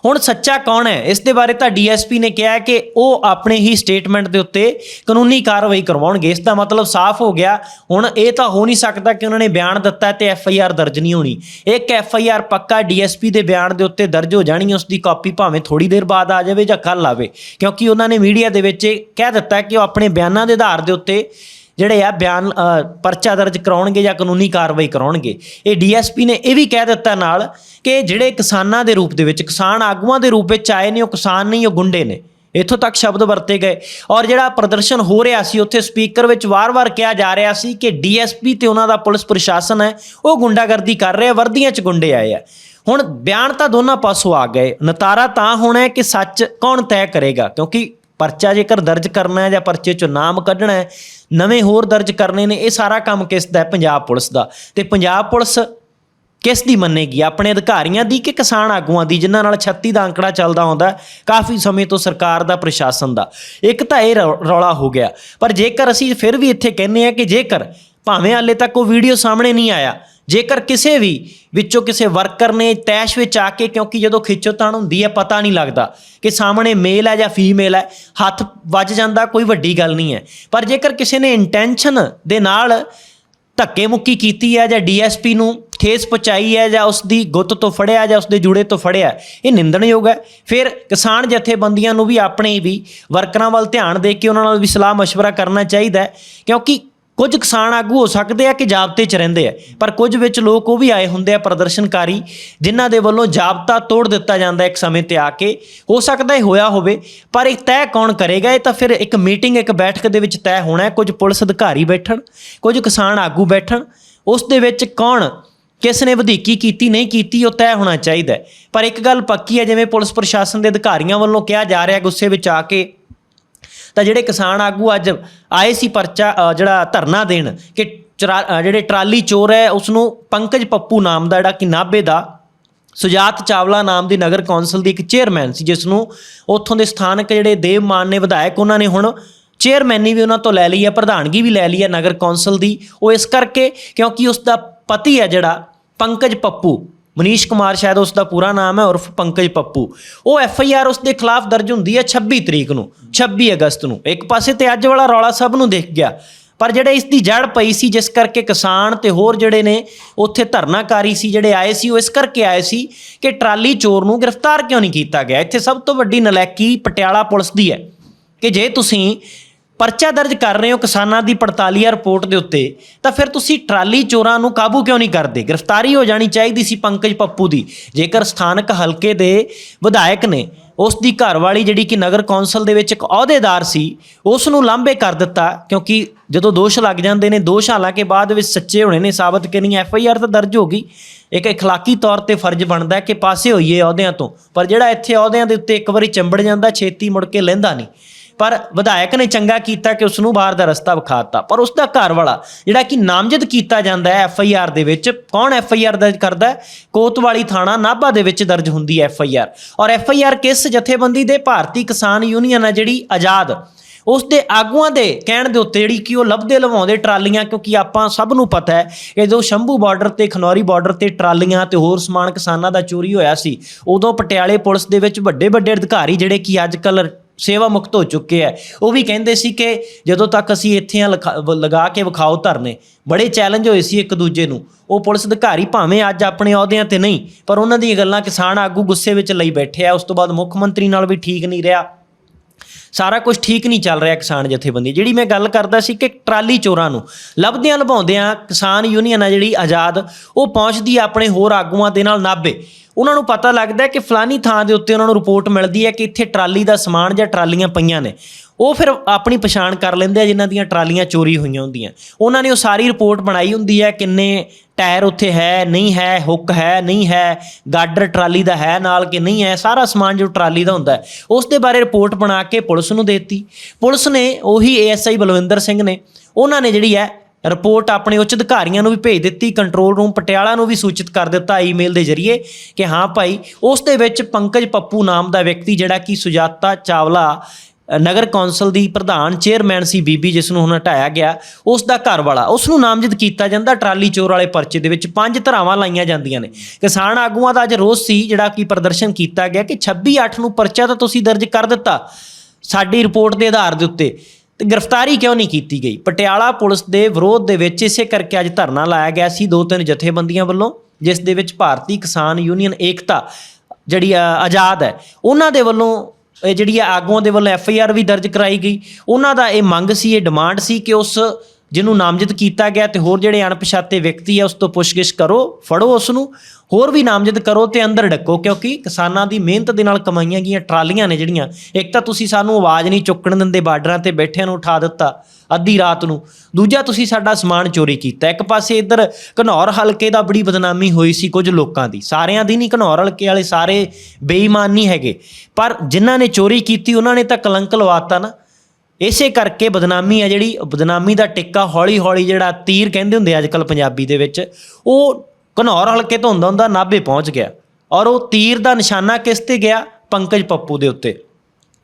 ਹੁਣ ਸੱਚਾ ਕੌਣ ਹੈ? ਇਸ ਦੇ ਬਾਰੇ ਤਾਂ ਡੀਐਸਪੀ ਨੇ ਕਿਹਾ ਕਿ ਉਹ ਆਪਣੇ ਹੀ ਸਟੇਟਮੈਂਟ ਦੇ ਉੱਤੇ ਕਾਨੂੰਨੀ ਕਾਰਵਾਈ ਕਰਵਾਉਣਗੇ। ਇਸ ਦਾ ਮਤਲਬ ਸਾਫ਼ ਹੋ ਗਿਆ। ਹੁਣ ਇਹ ਤਾਂ ਹੋ ਨਹੀਂ ਸਕਦਾ ਕਿ ਉਹਨਾਂ ਨੇ ਬਿਆਨ ਦਿੱਤਾ ਹੈ ਤੇ ਐਫ ਆਈ ਆਰ ਦਰਜ ਨਹੀਂ ਹੋਣੀ। ਇੱਕ ਐਫ ਆਈ ਆਰ ਪੱਕਾ ਡੀਐਸਪੀ ਦੇ ਬਿਆਨ ਦੇ ਉੱਤੇ ਦਰਜ ਹੋ ਜਾਣੀ, ਉਸ ਦੀ ਕਾਪੀ ਭਾਵੇਂ ਥੋੜੀ ਦੇਰ ਬਾਅਦ ਆ ਜਾਵੇ ਜਾਂ ਕੱਲ ਆਵੇ। ਕਿਉਂਕਿ ਉਹਨਾਂ ਨੇ ਮੀਡੀਆ ਦੇ ਵਿੱਚ ਕਹਿ ਦਿੱਤਾ ਕਿ ਉਹ ਆਪਣੇ ਬਿਆਨਾਂ ਦੇ ਆਧਾਰ ਦੇ ਉੱਤੇ ਜਿਹੜੇ ਆ ਬਿਆਨ ਪਰਚਾ ਦਰਜ ਕਰਾਉਣਗੇ ਜਾਂ ਕਾਨੂੰਨੀ ਕਾਰਵਾਈ ਕਰਾਉਣਗੇ। ਇਹ ਡੀਐਸਪੀ ਨੇ ਇਹ ਵੀ ਕਹਿ ਦਿੱਤਾ ਨਾਲ ਕਿ ਜਿਹੜੇ ਕਿਸਾਨਾਂ ਦੇ ਰੂਪ ਦੇ ਵਿੱਚ, ਕਿਸਾਨ ਆਗੂਆਂ ਦੇ ਰੂਪ ਵਿੱਚ ਆਏ ਨੇ, ਉਹ ਕਿਸਾਨ ਨਹੀਂ, ਉਹ ਗੁੰਡੇ ਨੇ। ਇੱਥੋਂ ਤੱਕ ਸ਼ਬਦ ਵਰਤੇ ਗਏ। ਔਰ ਜਿਹੜਾ ਪ੍ਰਦਰਸ਼ਨ ਹੋ ਰਿਹਾ ਸੀ, ਉੱਥੇ ਸਪੀਕਰ ਵਿੱਚ ਵਾਰ-ਵਾਰ ਕਿਹਾ ਜਾ ਰਿਹਾ ਸੀ ਕਿ ਡੀਐਸਪੀ ਤੇ ਉਹਨਾਂ ਦਾ ਪੁਲਿਸ ਪ੍ਰਸ਼ਾਸਨ ਹੈ, ਉਹ ਗੁੰਡਾਗਰਦੀ ਕਰ ਰਿਹਾ, ਵਰਦੀਆਂ 'ਚ ਗੁੰਡੇ ਆਏ ਆ। ਹੁਣ ਬਿਆਨ ਤਾਂ ਦੋਨਾਂ ਪਾਸੋਂ ਆ ਗਏ। ਨਤਾਰਾ ਤਾਂ ਹੋਣਾ ਕਿ ਸੱਚ ਕੌਣ ਤੈਅ ਕਰੇਗਾ, ਕਿਉਂਕਿ ਪਰਚਾ ਜੇਕਰ ਦਰਜ ਕਰਨਾ ਹੈ ਜਾਂ ਪਰਚੇ ਚੋਂ ਨਾਮ ਕੱਢਣਾ ਹੈ, ਨਵੇਂ ਹੋਰ ਦਰਜ ਕਰਨੇ ਨੇ, ਇਹ ਸਾਰਾ ਕੰਮ ਕਿਸ ਦਾ ਹੈ? ਪੰਜਾਬ ਪੁਲਿਸ ਦਾ। ਤੇ ਪੰਜਾਬ ਪੁਲਿਸ ਕਿਸ ਦੀ ਮੰਨੇਗੀ? ਆਪਣੇ ਅਧਿਕਾਰੀਆਂ ਦੀ ਕਿ ਕਿਸਾਨ ਆਗੂਆਂ ਦੀ, ਜਿਨ੍ਹਾਂ ਨਾਲ 36 ਦਾ ਅੰਕੜਾ ਚੱਲਦਾ ਆਉਂਦਾ ਕਾਫੀ ਸਮੇਂ ਤੋਂ ਸਰਕਾਰ ਦਾ, ਪ੍ਰਸ਼ਾਸਨ ਦਾ। ਇੱਕ ਤਾਂ ਇਹ ਰੌ- ਰੌਲਾ ਹੋ ਗਿਆ। ਪਰ ਜੇਕਰ ਅਸੀਂ ਫਿਰ ਵੀ ਇੱਥੇ ਕਹਿੰਦੇ ਆ ਕਿ ਜੇਕਰ ਭਾਵੇਂ ਹਾਲੇ ਤੱਕ ਉਹ ਵੀਡੀਓ ਸਾਹਮਣੇ ਨਹੀਂ ਆਇਆ ਜੇਕਰ ਕਿਸੇ ਵੀ ਵਿੱਚੋਂ ਕਿਸੇ ਵਰਕਰ ਨੇ ਤੈਸ਼ ਵਿੱਚ ਆ ਕੇ ਕਿਉਂਕਿ ਜਦੋਂ ਖਿੱਚੋਤਾਣ ਹੁੰਦੀ ਹੈ ਪਤਾ ਨਹੀਂ ਲੱਗਦਾ ਕਿ ਸਾਹਮਣੇ ਮੇਲ ਹੈ ਜਾਂ ਫੀਮੇਲ ਹੈ ਹੱਥ ਵੱਜ ਜਾਂਦਾ ਕੋਈ ਵੱਡੀ ਗੱਲ ਨਹੀਂ ਹੈ ਪਰ ਜੇਕਰ ਕਿਸੇ ਨੇ ਇੰਟੈਂਸ਼ਨ ਦੇ ਨਾਲ ਧੱਕੇ ਮੁੱਕੀ ਕੀਤੀ ਹੈ ਜਾਂ ਡੀਐਸਪੀ ਨੂੰ ਠੇਸ ਪਹੁੰਚਾਈ ਹੈ ਜਾਂ ਉਸ ਦੀ ਗੁੱਤ ਤੋਂ ਫੜਿਆ ਜਾਂ ਉਸ ਦੇ ਜੂੜੇ ਤੋਂ ਫੜਿਆ ਇਹ ਨਿੰਦਣਯੋਗ ਹੈ ਫਿਰ ਕਿਸਾਨ ਜਥੇਬੰਦੀਆਂ ਨੂੰ ਵੀ ਆਪਣੇ ਵੀ ਵਰਕਰਾਂ ਵੱਲ ਧਿਆਨ ਦੇ ਕੇ ਉਹਨਾਂ ਨਾਲ ਵੀ ਸਲਾਹ مشورہ ਕਰਨਾ ਚਾਹੀਦਾ ਹੈ ਕਿਉਂਕਿ ਕੁਝ ਕਿਸਾਨ ਆਗੂ ਹੋ ਸਕਦੇ ਆ ਕਿ ਜਾਬਤੇ 'ਚ ਰਹਿੰਦੇ ਆ, ਪਰ ਕੁਝ ਵਿੱਚ ਲੋਕ ਉਹ ਵੀ ਆਏ ਹੁੰਦੇ ਆ ਪ੍ਰਦਰਸ਼ਨਕਾਰੀ, ਜਿਨ੍ਹਾਂ ਦੇ ਵੱਲੋਂ ਜਾਬਤਾ ਤੋੜ ਦਿੱਤਾ ਜਾਂਦਾ ਇੱਕ ਸਮੇਂ ਤੇ ਆ ਕੇ, ਹੋ ਸਕਦਾ ਇਹ ਹੋਇਆ ਹੋਵੇ, ਪਰ ਇਹ ਤੈਅ ਕੌਣ ਕਰੇਗਾ? ਇਹ ਤਾਂ ਫਿਰ ਇੱਕ ਮੀਟਿੰਗ, ਇੱਕ ਬੈਠਕ ਦੇ ਵਿੱਚ ਤੈਅ ਹੋਣਾ ਹੈ, ਕੁਝ ਪੁਲਿਸ ਅਧਿਕਾਰੀ ਬੈਠਣ, ਕੁਝ ਕਿਸਾਨ ਆਗੂ ਬੈਠਣ, ਉਸ ਦੇ ਵਿੱਚ ਕੌਣ, ਕਿਸ ਨੇ ਵਧੀਕੀ ਕੀਤੀ, ਨਹੀਂ ਕੀਤੀ, ਉਹ ਤੈਅ ਹੋਣਾ ਚਾਹੀਦਾ ਪਰ ਇੱਕ ਗੱਲ ਪੱਕੀ ਹੈ, ਜਿਵੇਂ ਪੁਲਿਸ ਪ੍ਰਸ਼ਾਸਨ ਦੇ ਅਧਿਕਾਰੀਆਂ ਵੱਲੋਂ ਕਿਹਾ ਜਾ ਰਿਹਾ, ਗੁੱਸੇ ਵਿੱਚ ਆ ਕੇ ਤਾਂ ਜਿਹੜੇ ਕਿਸਾਨ ਆਗੂ ਅੱਜ ਆਏ ਸੀ ਪਰਚਾ ਅ, ਜਿਹੜਾ ਧਰਨਾ ਦੇਣ ਕਿ ਚਰਾ- ਅ, ਜਿਹੜੇ ਟਰਾਲੀ ਚੋਰ ਹੈ ਉਸ ਨੂੰ ਪੰਕਜ ਪੱਪੂ ਨਾਮ ਦਾ ਜਿਹੜਾ ਕਿ ਨਾਭੇ ਦਾ ਸੁਜਾਤ ਚਾਵਲਾ ਨਾਮ ਦੀ ਨਗਰ ਕੌਂਸਲ ਦੀ ਇੱਕ ਚੇਅਰਮੈਨ ਸੀ ਜਿਸ ਨੂੰ ਉੱਥੋਂ ਦੇ ਸਥਾਨਕ ਜਿਹੜੇ ਦੇਵ ਮਾਨ ਨੇ ਵਿਧਾਇਕ ਉਹਨਾਂ ਨੇ ਹੁਣ ਚੇਅਰਮੈਨੀ ਵੀ ਉਹਨਾਂ ਤੋਂ ਲੈ ਲਈ ਹੈ ਪ੍ਰਧਾਨਗੀ ਵੀ ਲੈ ਲਈ ਹੈ ਨਗਰ ਕੌਂਸਲ ਦੀ। ਉਹ ਇਸ ਕਰਕੇ ਕਿਉਂਕਿ ਉਸ ਦਾ ਪਤੀ ਹੈ ਜਿਹੜਾ ਪੰਕਜ ਪੱਪੂ। ਮਨੀਸ਼ ਕੁਮਾਰ ਸ਼ਾਇਦ ਉਸ ਦਾ ਪੂਰਾ ਨਾਮ ਹੈ ਉਰਫ ਪੰਕਜ ਪੱਪੂ। ਉਹ ਐਫ ਆਈ ਆਰ ਉਸ ਦੇ ਖਿਲਾਫ ਦਰਜ ਹੁੰਦੀ ਹੈ 26 ਤਰੀਕ ਨੂੰ 26 ਅਗਸਤ ਨੂੰ। ਇੱਕ ਪਾਸੇ ਤੇ ਅੱਜ ਵਾਲਾ ਰੌਲਾ ਸਭ ਨੂੰ ਦੇਖ ਗਿਆ, ਪਰ ਜਿਹੜੇ ਇਸ ਦੀ ਜੜ ਪਈ ਸੀ, ਜਿਸ ਕਰਕੇ ਕਿਸਾਨ ਤੇ ਹੋਰ ਜਿਹੜੇ ਨੇ ਉੱਥੇ ਧਰਨਾਕਾਰੀ ਸੀ, ਜਿਹੜੇ ਆਏ ਸੀ, ਉਹ ਇਸ ਕਰਕੇ ਆਏ ਸੀ ਕਿ ਟਰਾਲੀ ਚੋਰ ਨੂੰ ਗ੍ਰਿਫਤਾਰ ਕਿਉਂ ਨਹੀਂ ਕੀਤਾ ਗਿਆ? ਇੱਥੇ ਸਭ ਤੋਂ ਵੱਡੀ ਨਲਾਇਕੀ ਪਟਿਆਲਾ ਪੁਲਿਸ ਦੀ ਹੈ ਕਿ ਜੇ ਤੁਸੀਂ ਪਰਚਾ ਦਰਜ ਕਰ ਰਹੇ ਹੋ ਕਿਸਾਨਾਂ ਦੀ ਪੜਤਾਲੀਆ ਰਿਪੋਰਟ ਦੇ ਉੱਤੇ ਤਾਂ ਫਿਰ ਤੁਸੀਂ ਟਰਾਲੀ ਚੋਰਾਂ ਨੂੰ ਕਾਬੂ ਕਿਉਂ ਨਹੀਂ ਕਰਦੇ ਗ੍ਰਿਫਤਾਰੀ ਹੋ ਜਾਣੀ ਚਾਹੀਦੀ ਸੀ ਪੰਕਜ ਪੱਪੂ ਦੀ ਜੇਕਰ ਸਥਾਨਕ ਹਲਕੇ ਦੇ ਵਿਧਾਇਕ ਨੇ ਉਸ ਦੀ ਘਰਵਾਲੀ ਜਿਹੜੀ ਕਿ ਨਗਰ ਕੌਂਸਲ ਦੇ ਵਿੱਚ ਇੱਕ ਅਹੁਦੇਦਾਰ ਸੀ ਉਸ ਨੂੰ ਲਾਂਭੇ ਕਰ ਦਿੱਤਾ ਕਿਉਂਕਿ ਜਦੋਂ ਦੋਸ਼ ਲੱਗ ਜਾਂਦੇ ਨੇ ਦੋਸ਼ ਹਾਲਾਂਕਿ ਬਾਅਦ ਵਿੱਚ ਸੱਚੇ ਹੋਣੇ ਨੇ ਸਾਬਤ ਕਰਨੀ ਐਫ ਆਈ ਆਰ ਤਾਂ ਦਰਜ ਹੋ ਗਈ ਇੱਕ اخلاقی ਤੌਰ ਤੇ ਫਰਜ਼ ਬਣਦਾ ਹੈ ਕਿ ਪਾਸੇ ਹੋਈਏ ਅਹੁਦਿਆਂ ਤੋਂ ਪਰ ਜਿਹੜਾ ਇੱਥੇ ਅਹੁਦਿਆਂ ਦੇ ਉੱਤੇ ਇੱਕ ਵਾਰੀ ਚੰਬੜ ਜਾਂਦਾ ਛੇਤੀ ਮੁੜ ਕੇ ਲੈਂਦਾ ਨਹੀਂ ਪਰ ਵਿਧਾਇਕ ਨੇ ਚੰਗਾ ਕੀਤਾ ਕਿ ਉਸ ਨੂੰ ਬਾਹਰ ਦਾ ਰਸਤਾ ਵਿਖਾਤਾ। ਪਰ ਉਸ ਦਾ ਘਰ ਵਾਲਾ ਜਿਹੜਾ ਕਿ ਨਾਮਜ਼ਦ ਕੀਤਾ ਜਾਂਦਾ ਹੈ ਐਫ ਆਈ ਆਰ ਦੇ ਵਿੱਚ, ਕੌਣ ਐਫ ਆਈ ਆਰ ਦਰਜ ਕਰਦਾ ਕੋਤਵਾਲੀ ਥਾਣਾ ਨਾਭਾ ਦੇ ਵਿੱਚ ਦਰਜ ਹੁੰਦੀ ਹੈ ਐਫ ਆਈ ਆਰ ਔਰ ਐਫ ਆਈ ਆਰ ਕਿਸ ਜਥੇਬੰਦੀ ਦੇ ਭਾਰਤੀ ਕਿਸਾਨ ਯੂਨੀਅਨ ਹੈ ਜਿਹੜੀ ਆਜ਼ਾਦ? ਉਸ ਦੇ ਆਗੂਆਂ ਦੇ ਕਹਿਣ ਦੇ ਉੱਤੇ ਜਿਹੜੀ ਕਿ ਉਹ ਲੱਭਦੇ ਲਵਾਉਂਦੇ ਟਰਾਲੀਆਂ, ਕਿਉਂਕਿ ਆਪਾਂ ਸਭ ਨੂੰ ਪਤਾ ਹੈ ਕਿ ਜਦੋਂ ਸ਼ੰਭੂ ਬਾਰਡਰ ਤੇ, ਖਨੌਰੀ ਬਾਰਡਰ ਤੇ ਟਰਾਲੀਆਂ ਤੇ ਹੋਰ ਸਮਾਨ ਕਿਸਾਨਾਂ ਦਾ ਚੋਰੀ ਹੋਇਆ ਸੀ, ਉਦੋਂ ਪਟਿਆਲੇ ਪੁਲਿਸ ਦੇ ਵਿੱਚ ਵੱਡੇ ਵੱਡੇ ਅਧਿਕਾਰੀ ਜਿਹੜੇ ਕਿ ਅੱਜ ਕੱਲ੍ਹ ਸੇਵਾ ਮੁਕਤ ਹੋ ਚੁੱਕੇ ਆ। ਉਹ ਵੀ ਕਹਿੰਦੇ ਸੀ ਕਿ ਜਦੋਂ ਤੱਕ ਅਸੀਂ ਇੱਥੇ ਆ ਲਿਖਾ- ਲਗਾ ਕੇ ਵਿਖਾਓ ਧਰਨੇ, ਬੜੇ ਚੈਲੰਜ ਹੋਏ ਸੀ ਇੱਕ ਦੂਜੇ ਨੂੰ। ਉਹ ਪੁਲਿਸ ਅਧਿਕਾਰੀ ਭਾਵੇਂ ਅੱਜ ਆਪਣੇ ਅਹੁਦਿਆਂ ਤੇ ਨਹੀਂ, ਪਰ ਉਹਨਾਂ ਦੀਆਂ ਗੱਲਾਂ ਕਿਸਾਨ ਆਗੂ ਗੁੱਸੇ ਵਿੱਚ ਲਈ ਬੈਠੇ ਆ। ਉਸ ਤੋਂ ਬਾਅਦ ਮੁੱਖ ਮੰਤਰੀ ਨਾਲ ਵੀ ਠੀਕ ਨਹੀਂ ਰਿਹਾ। ਸਾਰਾ ਕੁਝ ਠੀਕ ਨਹੀਂ ਚੱਲ ਰਿਹਾ ਕਿਸਾਨ ਜਥੇਬੰਦੀ। ਜਿਹੜੀ ਮੈਂ ਗੱਲ ਕਰਦਾ ਸੀ ਕਿ ਟਰਾਲੀ ਚੋਰਾਂ ਨੂੰ ਲੱਭਦਿਆਂ ਲਭਾਉਂਦਿਆਂ ਕਿਸਾਨ ਯੂਨੀਅਨ ਆ ਜਿਹੜੀ ਆਜ਼ਾਦ, ਉਹ ਪਹੁੰਚਦੀ ਆ ਆਪਣੇ ਹੋਰ ਆਗੂਆਂ ਦੇ ਨਾਲ ਨਾਭੇ। ਉਹਨਾਂ ਨੂੰ ਪਤਾ ਲੱਗਦਾ ਕਿ ਫਲਾਨੀ ਥਾਂ ਦੇ ਉੱਤੇ ਉਹਨਾਂ ਨੂੰ ਰਿਪੋਰਟ ਮਿਲਦੀ ਹੈ ਕਿ ਇੱਥੇ ਟਰਾਲੀ ਦਾ ਸਮਾਨ ਜਾਂ ਟਰਾਲੀਆਂ ਪਈਆਂ ਨੇ। ਉਹ ਫਿਰ ਆਪਣੀ ਪਛਾਣ ਕਰ ਲੈਂਦੇ ਆ ਜਿਨ੍ਹਾਂ ਦੀਆਂ ਟਰਾਲੀਆਂ ਚੋਰੀ ਹੋਈਆਂ ਹੁੰਦੀਆਂ। ਉਹਨਾਂ ਨੇ ਉਹ ਸਾਰੀ ਰਿਪੋਰਟ ਬਣਾਈ ਹੁੰਦੀ ਹੈ ਕਿੰਨੇ ਟਾਇਰ ਉੱਥੇ ਹੈ, ਨਹੀਂ ਹੈ, ਹੁੱਕ ਹੈ, ਨਹੀਂ ਹੈ, ਗਾਡਰ ਟਰਾਲੀ ਦਾ ਹੈ ਨਾਲ ਕਿ ਨਹੀਂ ਹੈ, ਸਾਰਾ ਸਮਾਨ ਜੋ ਟਰਾਲੀ ਦਾ ਹੁੰਦਾ ਉਸ ਦੇ ਬਾਰੇ ਰਿਪੋਰਟ ਬਣਾ ਕੇ ਪੁਲਿਸ ਨੂੰ ਦੇਤੀ। ਪੁਲਿਸ ਨੇ ਉਹੀ ਏਐਸਆਈ ਬਲਵਿੰਦਰ ਸਿੰਘ ਨੇ। ਉਹਨਾਂ ਨੇ ਜਿਹੜੀ ਹੈ ਰਿਪੋਰਟ ਆਪਣੇ ਉੱਚ ਅਧਿਕਾਰੀਆਂ ਨੂੰ ਵੀ ਭੇਜ ਦਿੱਤੀ ਕੰਟਰੋਲ ਰੂਮ ਪਟਿਆਲਾ ਨੂੰ ਵੀ ਸੂਚਿਤ ਕਰ ਦਿੱਤਾ ਈਮੇਲ ਦੇ ਜ਼ਰੀਏ ਕਿ ਹਾਂ ਭਾਈ, ਉਸ ਦੇ ਵਿੱਚ ਪੰਕਜ ਪੱਪੂ ਨਾਮ ਦਾ ਵਿਅਕਤੀ ਜਿਹੜਾ ਕਿ ਸੁਜਾਤਾ ਚਾਵਲਾ ਨਗਰ ਕੌਂਸਲ ਦੀ ਪ੍ਰਧਾਨ ਚੇਅਰਮੈਨ ਸੀ ਬੀਬੀ ਜਿਸ ਨੂੰ ਹੁਣ ਹਟਾਇਆ ਗਿਆ, ਉਸ ਦਾ ਘਰ ਵਾਲਾ ਉਸ ਨੂੰ ਨਾਮਜ਼ਦ ਕੀਤਾ ਜਾਂਦਾ ਟਰਾਲੀ ਚੋਰ ਵਾਲੇ ਪਰਚੇ ਦੇ ਵਿੱਚ, ਪੰਜ ਧਰਾਵਾਂ ਲਾਈਆਂ ਜਾਂਦੀਆਂ ਨੇ। ਕਿਸਾਨ ਆਗੂਆਂ ਦਾ ਅੱਜ ਰੋਸ ਸੀ ਜਿਹੜਾ ਕਿ ਪ੍ਰਦਰਸ਼ਨ ਕੀਤਾ ਗਿਆ ਕਿ 26 8 ਨੂੰ ਪਰਚਾ ਤਾਂ ਤੁਸੀਂ ਦਰਜ ਕਰ ਦਿੱਤਾ, ਸਾਡੀ ਰਿਪੋਰਟ ਦੇ ਆਧਾਰ ਦੇ ਉੱਤੇ। ਤੇ ਗ੍ਰਿਫਤਾਰੀ ਕਿਉਂ ਨਹੀਂ ਕੀਤੀ ਗਈ? ਪਟਿਆਲਾ ਪੁਲਿਸ ਦੇ ਵਿਰੋਧ ਦੇ ਵਿੱਚ ਇਸੇ ਕਰਕੇ ਅੱਜ ਧਰਨਾ ਲਾਇਆ ਗਿਆ ਸੀ ਦੋ ਤਿੰਨ ਜਥੇਬੰਦੀਆਂ ਵੱਲੋਂ ਜਿਸ ਦੇ ਵਿੱਚ ਭਾਰਤੀ ਕਿਸਾਨ ਯੂਨੀਅਨ ਏਕਤਾ ਜਿਹੜੀ ਆ, ਆਜ਼ਾਦ ਹੈ ਉਹਨਾਂ ਦੇ ਵੱਲੋਂ ਇਹ ਜਿਹੜੀ ਆ ਆਗੂਆਂ ਦੇ ਵੱਲੋਂ ਐਫ ਆਈ ਆਰ ਵੀ ਦਰਜ ਕਰਾਈ ਗਈ। ਉਹਨਾਂ ਦਾ ਇਹ ਮੰਗ ਸੀ ਇਹ ਡਿਮਾਂਡ ਸੀ ਕਿ ਉਸ ਜਿਹਨੂੰ ਨਾਮਜ਼ਦ ਕੀਤਾ ਗਿਆ ਤੇ ਹੋਰ ਜਿਹੜੇ ਅਣਪਛਾਤੇ ਵਿਅਕਤੀ ਆ ਉਸ ਤੋਂ ਪੁੱਛਗਿੱਛ ਕਰੋ ਫੜੋ ਉਸ ਨੂੰ ਹੋਰ ਵੀ ਨਾਮਜ਼ਦ ਕਰੋ ਤੇ ਅੰਦਰ ਡੱਕੋ, ਕਿਉਂਕਿ ਕਿਸਾਨਾਂ ਦੀ ਮਿਹਨਤ ਦੇ ਨਾਲ ਕਮਾਈਆਂ ਗਈਆਂ ਟਰਾਲੀਆਂ ਨੇ ਜਿਹੜੀਆਂ। ਇੱਕ ਤਾਂ ਤੁਸੀਂ ਸਾਨੂੰ ਆਵਾਜ਼ ਨਹੀਂ ਚੁੱਕਣ ਦਿੰਦੇ ਬਾਰਡਰਾਂ ਤੇ ਬੈਠਿਆਂ ਨੂੰ ਉਠਾ ਦਿੱਤਾ ਅੱਧੀ ਰਾਤ ਨੂੰ। ਦੂਜਾ, ਤੁਸੀਂ ਸਾਡਾ ਸਮਾਨ ਚੋਰੀ ਕੀਤਾ। ਇੱਕ ਪਾਸੇ ਇੱਧਰ ਘਨੌਰ ਹਲਕੇ ਦਾ ਬੜੀ ਬਦਨਾਮੀ ਹੋਈ ਸੀ ਕੁਝ ਲੋਕਾਂ ਦੀ। ਸਾਰਿਆਂ ਦੀ ਨਹੀਂ, ਘਨੌਰ ਹਲਕੇ ਵਾਲੇ ਸਾਰੇ ਬੇਈਮਾਨ ਨਹੀਂ ਹੈਗੇ। ਪਰ ਜਿਨ੍ਹਾਂ ਨੇ ਚੋਰੀ ਕੀਤੀ, ਉਹਨਾਂ ਨੇ ਤਾਂ ਕਲੰਕ ਲਵਾਤਾ ਨਾ। ਇਸੇ ਕਰਕੇ ਬਦਨਾਮੀ ਆ ਜਿਹੜੀ, ਬਦਨਾਮੀ ਦਾ ਟਿੱਕਾ ਹੌਲੀ ਹੌਲੀ ਜਿਹੜਾ ਤੀਰ ਕਹਿੰਦੇ ਹੁੰਦੇ ਅੱਜ ਕੱਲ ਪੰਜਾਬੀ ਦੇ ਵਿੱਚ, ਉਹ ਘਨੌਰ ਹਲਕੇ ਤੋਂ ਹੁੰਦਾ ਹੁੰਦਾ ਨਾਭੇ ਪਹੁੰਚ ਗਿਆ ਔਰ ਉਹ ਤੀਰ ਦਾ ਨਿਸ਼ਾਨਾ ਕਿਸ ਤੇ ਗਿਆ? ਪੰਕਜ ਪੱਪੂ ਦੇ ਉੱਤੇ।